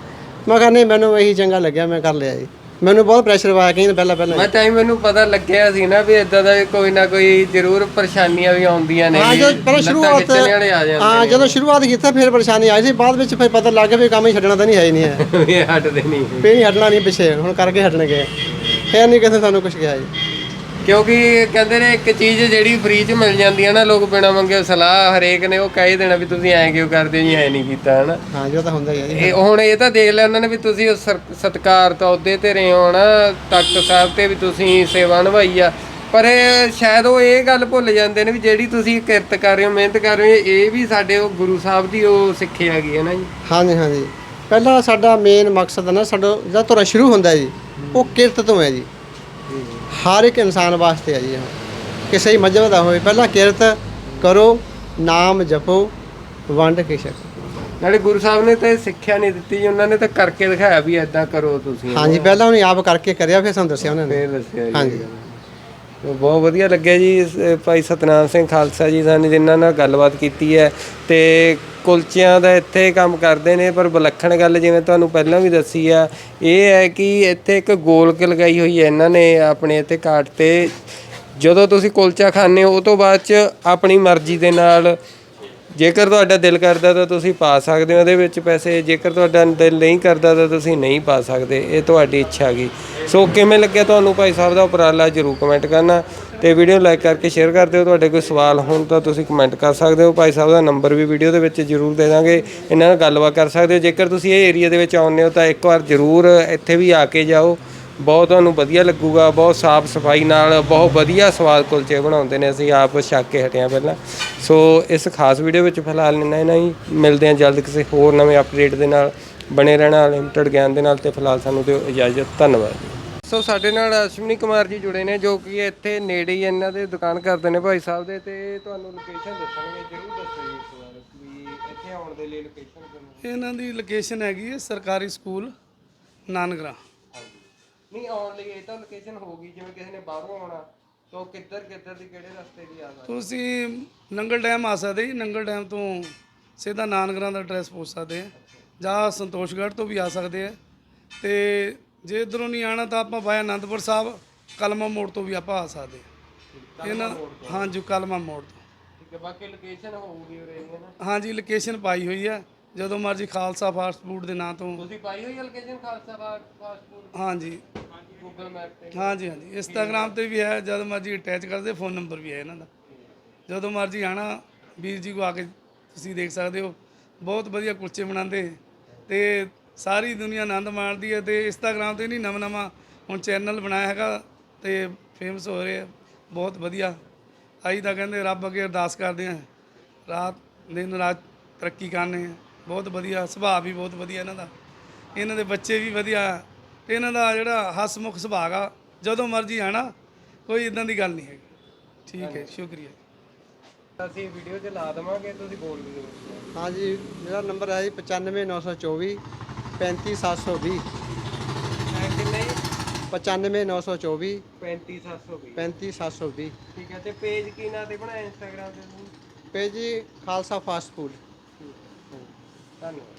ਮੈਂ ਕਿਹਾ ਨਹੀਂ ਮੈਨੂੰ ਇਹੀ ਚੰਗਾ ਲੱਗਿਆ ਮੈਂ ਕਰ ਲਿਆ ਜੀ। ਮੈਨੂੰ ਬਹੁਤ ਪ੍ਰੈਸ਼ਰ ਆਇਆ ਕਈ ਪਹਿਲਾਂ ਪਹਿਲਾਂ ਮੈਂ ਟਾਈਮ ਮੈਨੂੰ ਪਤਾ ਲੱਗਿਆ ਸੀ ਨਾ ਵੀ ਇਦਾਂ ਦਾ ਕੋਈ ਨਾ ਕੋਈ ਜ਼ਰੂਰ ਪਰੇਸ਼ਾਨੀਆਂ ਵੀ ਆਉਂਦੀਆਂ ਨੇ ਹਾਂ ਵੀ ਜਦੋਂ ਪਹਿਲਾਂ ਸ਼ੁਰੂਆਤ ਹਾਂ ਜਦੋਂ ਸ਼ੁਰੂਆਤ ਕੀਤਾ ਫਿਰ ਪਰੇਸ਼ਾਨੀ ਆਈ ਸੀ। ਬਾਅਦ ਵਿੱਚ ਫਿਰ ਪਤਾ ਲੱਗ ਗਿਆ ਵੀ ਕੰਮ ਹੀ ਛੱਡਣਾ ਤਾਂ ਨਹੀਂ ਹੈ ਹੀ ਨਹੀਂ ਹੈ। ਵੀ <laughs> ਇਹ ਹਟਦੇ ਨਹੀਂ। ਫੇਰ ਹੀ ਹਟਣਾ ਨਹੀਂ ਪਿੱਛੇ ਹੁਣ ਕਰਕੇ ਹਟਣਗੇ। ਫੇਰ ਨਹੀਂ ਕਿਸੇ ਸਾਨੂੰ ਕੁਝ ਕਿਹਾ ਜੀ। ਕਿਉਂਕਿ ਕਹਿੰਦੇ ਨੇ ਇੱਕ ਚੀਜ਼ ਜਿਹੜੀ ਫ੍ਰੀ ਚ ਮਿਲ ਜਾਂਦੀ ਹੈ ਨਾ ਲੋਕ ਬਿਨਾਂ ਮੰਗੇ ਸਲਾਹ ਹਰੇਕ ਨੇ ਉਹ ਕਹਿ ਦੇਣਾ ਵੀ ਤੁਸੀਂ ਐਂ ਕਿਉਂ ਕਰਦੇ ਜੀ ਐਂ ਨਹੀਂ ਕੀਤਾ ਹਨਾ। ਹਾਂ ਜੋ ਤਾਂ ਹੁੰਦਾ ਹੀ ਹੈ ਜੀ। ਇਹ ਹੁਣ ਇਹ ਤਾਂ ਦੇਖ ਲਿਆ ਉਹਨਾਂ ਨੇ ਵੀ ਤੁਸੀਂ ਉਸ ਸਰ- ਸਤਿਕਾਰ ਤੋਂ ਅਹੁਦੇ ਤੇ ਰਹੇ ਹੋ ਨਾ ਤਖਤ ਸਾਹਿਬ ਤੇ ਵੀ ਤੁਸੀਂ ਸੇਵਾ ਨਿਭਾਈ ਆ। ਪਰ ਇਹ ਸ਼ਾਇਦ ਉਹ ਇਹ ਗੱਲ ਭੁੱਲ ਜਾਂਦੇ ਨੇ ਵੀ ਜਿਹੜੀ ਤੁਸੀਂ ਕਿਰਤ ਕਰ ਰਹੇ ਹੋ ਮਿਹਨਤ ਕਰ ਰਹੇ ਹੋ ਇਹ ਵੀ ਸਾਡੇ ਉਹ ਗੁਰੂ ਸਾਹਿਬ ਦੀ ਉਹ ਸਿੱਖਿਆ ਹੈਗੀ ਹੈ ਨਾ ਜੀ। ਹਾਂਜੀ ਹਾਂਜੀ। ਪਹਿਲਾਂ ਸਾਡਾ ਮੇਨ ਮਕਸਦ ਹੈ ਨਾ ਸਾਡਾ ਜਿਹੜਾ ਤੁਰਾ ਸ਼ੁਰੂ ਹੁੰਦਾ ਜੀ ਉਹ ਕਿਰਤ ਤੋਂ ਹੈ ਜੀ। ਹਰ ਇੱਕ ਇਨਸਾਨ ਵਾਸਤੇ ਹੈ ਜੀ ਇਹ। ਕਿਸੇ ਹੀ ਮਜ਼ਹਬ ਦਾ ਹੋਵੇ। ਪਹਿਲਾਂ ਕਿਰਤ ਕਰੋ ਨਾਮ ਜਪੋ ਵੰਡ ਕੇ ਛਕੋ। ਨਾਲੇ ਗੁਰੂ ਸਾਹਿਬ ਨੇ ਤਾਂ ਇਹ ਸਿੱਖਿਆ ਨਹੀਂ ਦਿੱਤੀ ਜੀ। ਉਹਨਾਂ ਨੇ ਤਾਂ ਕਰਕੇ ਦਿਖਾਇਆ ਵੀ ਐਦਾਂ ਕਰੋ ਤੁਸੀਂ। ਹਾਂਜੀ ਪਹਿਲਾਂ ਉਹਨੇ ਆਪ ਕਰਕੇ ਕਰਿਆ ਫਿਰ ਸਾਨੂੰ ਦੱਸਿਆ ਉਹਨਾਂ ਨੇ। ਫੇਰ ਦੱਸਿਆ ਜੀ। ਹਾਂਜੀ। ਬਹੁਤ ਵਧੀਆ ਲੱਗਿਆ ਜੀ। ਇਸ, ਅ, ਭਾਈ ਸਤਨਾਮ ਸਿੰਘ ਖਾਲਸਾ ਜੀ ਸਾਨੂੰ ਜਿਨ੍ਹਾਂ ਨਾਲ ਗੱਲਬਾਤ ਕੀਤੀ ਹੈ। ਤੇ ਕੁਲਚਿਆਂ ਦਾ ਇੱਥੇ ਕੰਮ ਕਰਦੇ ਨੇ, ਪਰ ਵਿਲੱਖਣ ਗੱਲ ਜਿਵੇਂ ਤੁਹਾਨੂੰ ਪਹਿਲਾਂ ਵੀ ਦੱਸੀ ਆ, ਇਹ ਹੈ ਕਿ ਇੱਥੇ ਇੱਕ ਗੋਲਕ ਲਗਾਈ ਹੋਈ ਹੈ ਇਹਨਾਂ ਨੇ ਆਪਣੇ ਇੱਥੇ ਕਾਟ ਤੇ। ਜਦੋਂ ਤੁਸੀਂ ਕੁਲਚਾ ਖਾਣੇ ਹੋ, ਉਹ ਤੋਂ ਬਾਅਦ ਚ ਆਪਣੀ ਮਰਜ਼ੀ ਦੇ ਨਾਲ ਜੇਕਰ ਤੁਹਾਡਾ ਦਿਲ ਕਰਦਾ ਤਾਂ ਤੁਸੀਂ ਪਾ ਸਕਦੇ ਹੋ, ਉਹਦੇ ਵਿੱਚ ਪੈਸੇ। ਜੇਕਰ ਤੁਹਾਡਾ ਦਿਲ ਨਹੀਂ ਕਰਦਾ ਤਾਂ ਤੁਸੀਂ ਨਹੀਂ ਪਾ ਸਕਦੇ, ਇਹ ਤੁਹਾਡੀ ਇੱਛਾ ਗਈ ਸੋ ਕਿਵੇਂ ਲੱਗਿਆ ਤੁਹਾਨੂੰ ਭਾਈ ਸਾਹਿਬ ਦਾ ਉਪਰਾਲਾ, ਜਰੂਰ ਕਮੈਂਟ ਕਰਨਾ। ਤੇ ਵੀਡੀਓ ਲਾਈਕ ਕਰਕੇ ਸ਼ੇਅਰ ਕਰ ਦਿਓ। ਤੁਹਾਡੇ ਕੋਈ ਸਵਾਲ ਹੋਣ ਤਾਂ ਤੁਸੀਂ ਕਮੈਂਟ ਕਰ ਸਕਦੇ ਹੋ। ਭਾਈ ਸਾਹਿਬ ਦਾ ਨੰਬਰ ਵੀ ਵੀਡੀਓ ਦੇ ਵਿੱਚ ਜਰੂਰ ਦੇ ਦਾਂਗੇ। ਇਹਨਾਂ ਨਾਲ ਗੱਲਬਾਤ ਕਰ ਸਕਦੇ ਹੋ। ਜੇਕਰ ਤੁਸੀਂ ਇਹ ਏਰੀਆ ਦੇ ਵਿੱਚ ਆਉਂਦੇ ਹੋ ਤਾਂ ਇੱਕ ਵਾਰ ਜਰੂਰ ਇੱਥੇ ਵੀ ਆ ਕੇ ਜਾਓ। ਬਹੁਤ ਤੁਹਾਨੂੰ ਵਧੀਆ ਲੱਗੂਗਾ। ਬਹੁਤ ਸਾਫ਼ ਸਫ਼ਾਈ ਨਾਲ ਬਹੁਤ ਵਧੀਆ ਸਵਾਦ ਕੁਲਚੇ ਬਣਾਉਂਦੇ ਨੇ। ਅਸੀਂ ਆਪ ਛੱਕ ਕੇ ਹਟਿਆ ਪਹਿਲਾਂ। ਸੋ ਇਸ ਖਾਸ ਵੀਡੀਓ ਵਿੱਚ ਫਿਲਹਾਲ ਇੰਨਾ ਹੀ ਮਿਲਦੇ ਹਾਂ ਜਲਦ ਕਿਸੇ ਹੋਰ ਨਵੇਂ ਅਪਡੇਟ ਦੇ ਨਾਲ। ਬਣੇ ਰਹਿਣਾ ਲਿਮਟਿਡ ਗਿਆਨ ਦੇ ਨਾਲ ਤੇ ਫਿਲਹਾਲ ਸਾਨੂੰ ਦਿਓ ਇਜਾਜ਼ਤ। ਧੰਨਵਾਦ। ਸੋ ਸਾਡੇ ਨਾਲ ਅਸ਼ਵਨੀ ਕੁਮਾਰ ਜੀ ਜੁੜੇ ਨੇ ਜੋ ਕਿ ਇੱਥੇ ਨੇੜੇ ਹੀ ਇਹਨਾਂ ਦੇ ਦੁਕਾਨ ਕਰਦੇ ਨੇ ਭਾਈ ਸਾਹਿਬ ਦੇ ਤੇ ਤੁਹਾਨੂੰ ਲੋਕੇਸ਼ਨ ਦੱਸਣਗੇ ਜਰੂਰ ਦੱਸੋ ਜੀ ਇੱਕ ਵਾਰ ਵੀ ਇੱਥੇ ਆਉਣ ਦੇ ਲਈ ਲੋਕੇਸ਼ਨ ਕਿਵੇਂ ਇਹਨਾਂ ਦੀ ਲੋਕੇਸ਼ਨ ਹੈਗੀ ਹੈ ਸਰਕਾਰੀ ਸਕੂਲ ਨਾਨਗਰਾ। ਨਹੀਂ ਆਉਣ ਲਈ ਇਹ ਤਾਂ ਲੋਕੇਸ਼ਨ ਹੋਊਗੀ ਜਿਵੇਂ ਕਿਸੇ ਨੇ ਬਾਹਰੋਂ ਆਉਣਾ ਤਾਂ ਕਿੱਧਰ ਕਿੱਧਰ ਦੀ ਕਿਹੜੇ ਰਸਤੇ ਦੀ ਆ ਸਕਦਾ ਤੁਸੀਂ ਨੰਗਲ ਡੈਮ ਆ ਸਕਦੇ ਜੀ ਨੰਗਲ ਡੈਮ ਤੋਂ ਸਿੱਧਾ ਨਾਨਗਰਾ ਦਾ ਐਡਰੈਸ ਪੁੱਛ ਸਕਦੇ ਆ ਜਾਂ ਸੰਤੋਸ਼ਗੜ੍ਹ ਤੋਂ ਵੀ ਆ ਸਕਦੇ ਆ ਤੇ ਜੇ ਇਧਰੋਂ ਨਹੀਂ ਆਣਾ ਤਾਂ ਆਪਾਂ ਵਾਇਆ ਆਨੰਦਪੁਰ ਸਾਹਿਬ ਕਲਮਾ ਮੋੜ ਤੋਂ ਵੀ ਆਪਾਂ ਆ ਸਕਦੇ ਆ ਇਹਨਾਂ ਹਾਂਜੀ ਕਲਮਾ ਮੋੜ ਤੋਂ। ਠੀਕ ਹੈ ਬਾਕੀ ਲੋਕੇਸ਼ਨ ਹੋਊਗੀ ਉਰੇ ਦੀ ਨਾ? ਹਾਂਜੀ ਲੋਕੇਸ਼ਨ ਪਾਈ ਹੋਈ ਆ ਜਦੋਂ ਮਰਜ਼ੀ ਖਾਲਸਾ ਫਾਸਟ ਫੂਡ ਦੇ ਨਾਂ ਤੋਂ। ਤੁਸੀਂ ਪਾਈ ਹੋਈ ਲੋਕੇਸ਼ਨ ਖਾਲਸਾ ਫਾਸਟ ਫੂਡ ਹਾਂਜੀ। ਗੂਗਲ ਮੈਪ ਤੇ। ਹਾਂਜੀ ਹਾਂਜੀ। ਇੰਸਟਾਗ੍ਰam ਤੇ ਵੀ ਹੈ ਜਦ ਮਰਜ਼ੀ ਅਟੈਚ ਕਰਦੇ ਫੋਨ ਨੰਬਰ ਵੀ ਹੈ ਇਹਨਾਂ ਦਾ। ਜਦੋਂ ਮਰਜ਼ੀ ਆਣਾ ਵੀਰ ਜੀ ਕੋ ਆ ਕੇ ਤੁਸੀਂ ਦੇਖ ਸਕਦੇ ਹੋ। ਬਹੁਤ ਵਧੀਆ ਕੁਲਚੇ ਬਣਾਉਂਦੇ। ਤੇ ਸਾਰੀ ਦੁਨੀਆ ਆਨੰਦ ਮਾਣਦੀ ਹੈ ਤੇ ਇੰਸਟਾਗ੍ਰam ਤੇ ਨਹੀਂ ਨਵਾਂ ਨਵਾਂ ਹੁਣ ਚੈਨਲ ਬਣਾਇਆ ਹੈਗਾ ਤੇ ਫੇਮਸ ਹੋ ਰਿਹਾ ਬਹੁਤ ਵਧੀਆ। ਅਸੀਂ ਤਾਂ ਕਹਿੰਦੇ ਰੱਬ ਅੱਗੇ ਅਰਦਾਸ ਕਰਦੇ ਹਾਂ ਰਾਤ ਦਿਨ ਰਾਤ ਤਰੱਕੀ ਕਰਨੇ ਆ। ਬਹੁਤ ਵਧੀਆ ਸੁਭਾਅ ਵੀ ਬਹੁਤ ਵਧੀਆ ਇਹਨਾਂ ਦਾ। ਇਹਨਾਂ ਦੇ ਬੱਚੇ ਵੀ ਵਧੀਆ। ਤੇ ਇਹਨਾਂ ਦਾ ਜਿਹੜਾ ਹਸਮੁਖ ਸੁਭਾਅ ਆ ਜਦੋਂ ਮਰਜ਼ੀ ਆਣਾ ਕੋਈ ਇਦਾਂ ਦੀ ਗੱਲ ਨਹੀਂ ਹੈਗੀ। ਠੀਕ ਹੈ ਸ਼ੁਕਰੀਆ। ਅਸੀਂ ਵੀਡੀਓ 'ਚ ਲਾ ਦੇਵਾਂਗੇ ਤੁਸੀਂ ਬੋਲ ਵੀ ਦਿਓ। ਹਾਂਜੀ ਮੇਰਾ ਨੰਬਰ ਹੈ ਜੀ 95924 35720 ਐਂ ਕਿੰਨੇ 95924 35720 35720 ਠੀਕ ਹੈ ਤੇ ਪੇਜ ਕੀ ਨਾਂ ਤੇ ਬਣਾਇਆ ਇੰਸਟਾਗ੍ਰam ਤੇ ਤੁਸੀਂ? ਪੇਜ ਜੀ ਖਾਲਸਾ ਫਾਸਟ ਫੂਡ। ਧੰਨਵਾਦ।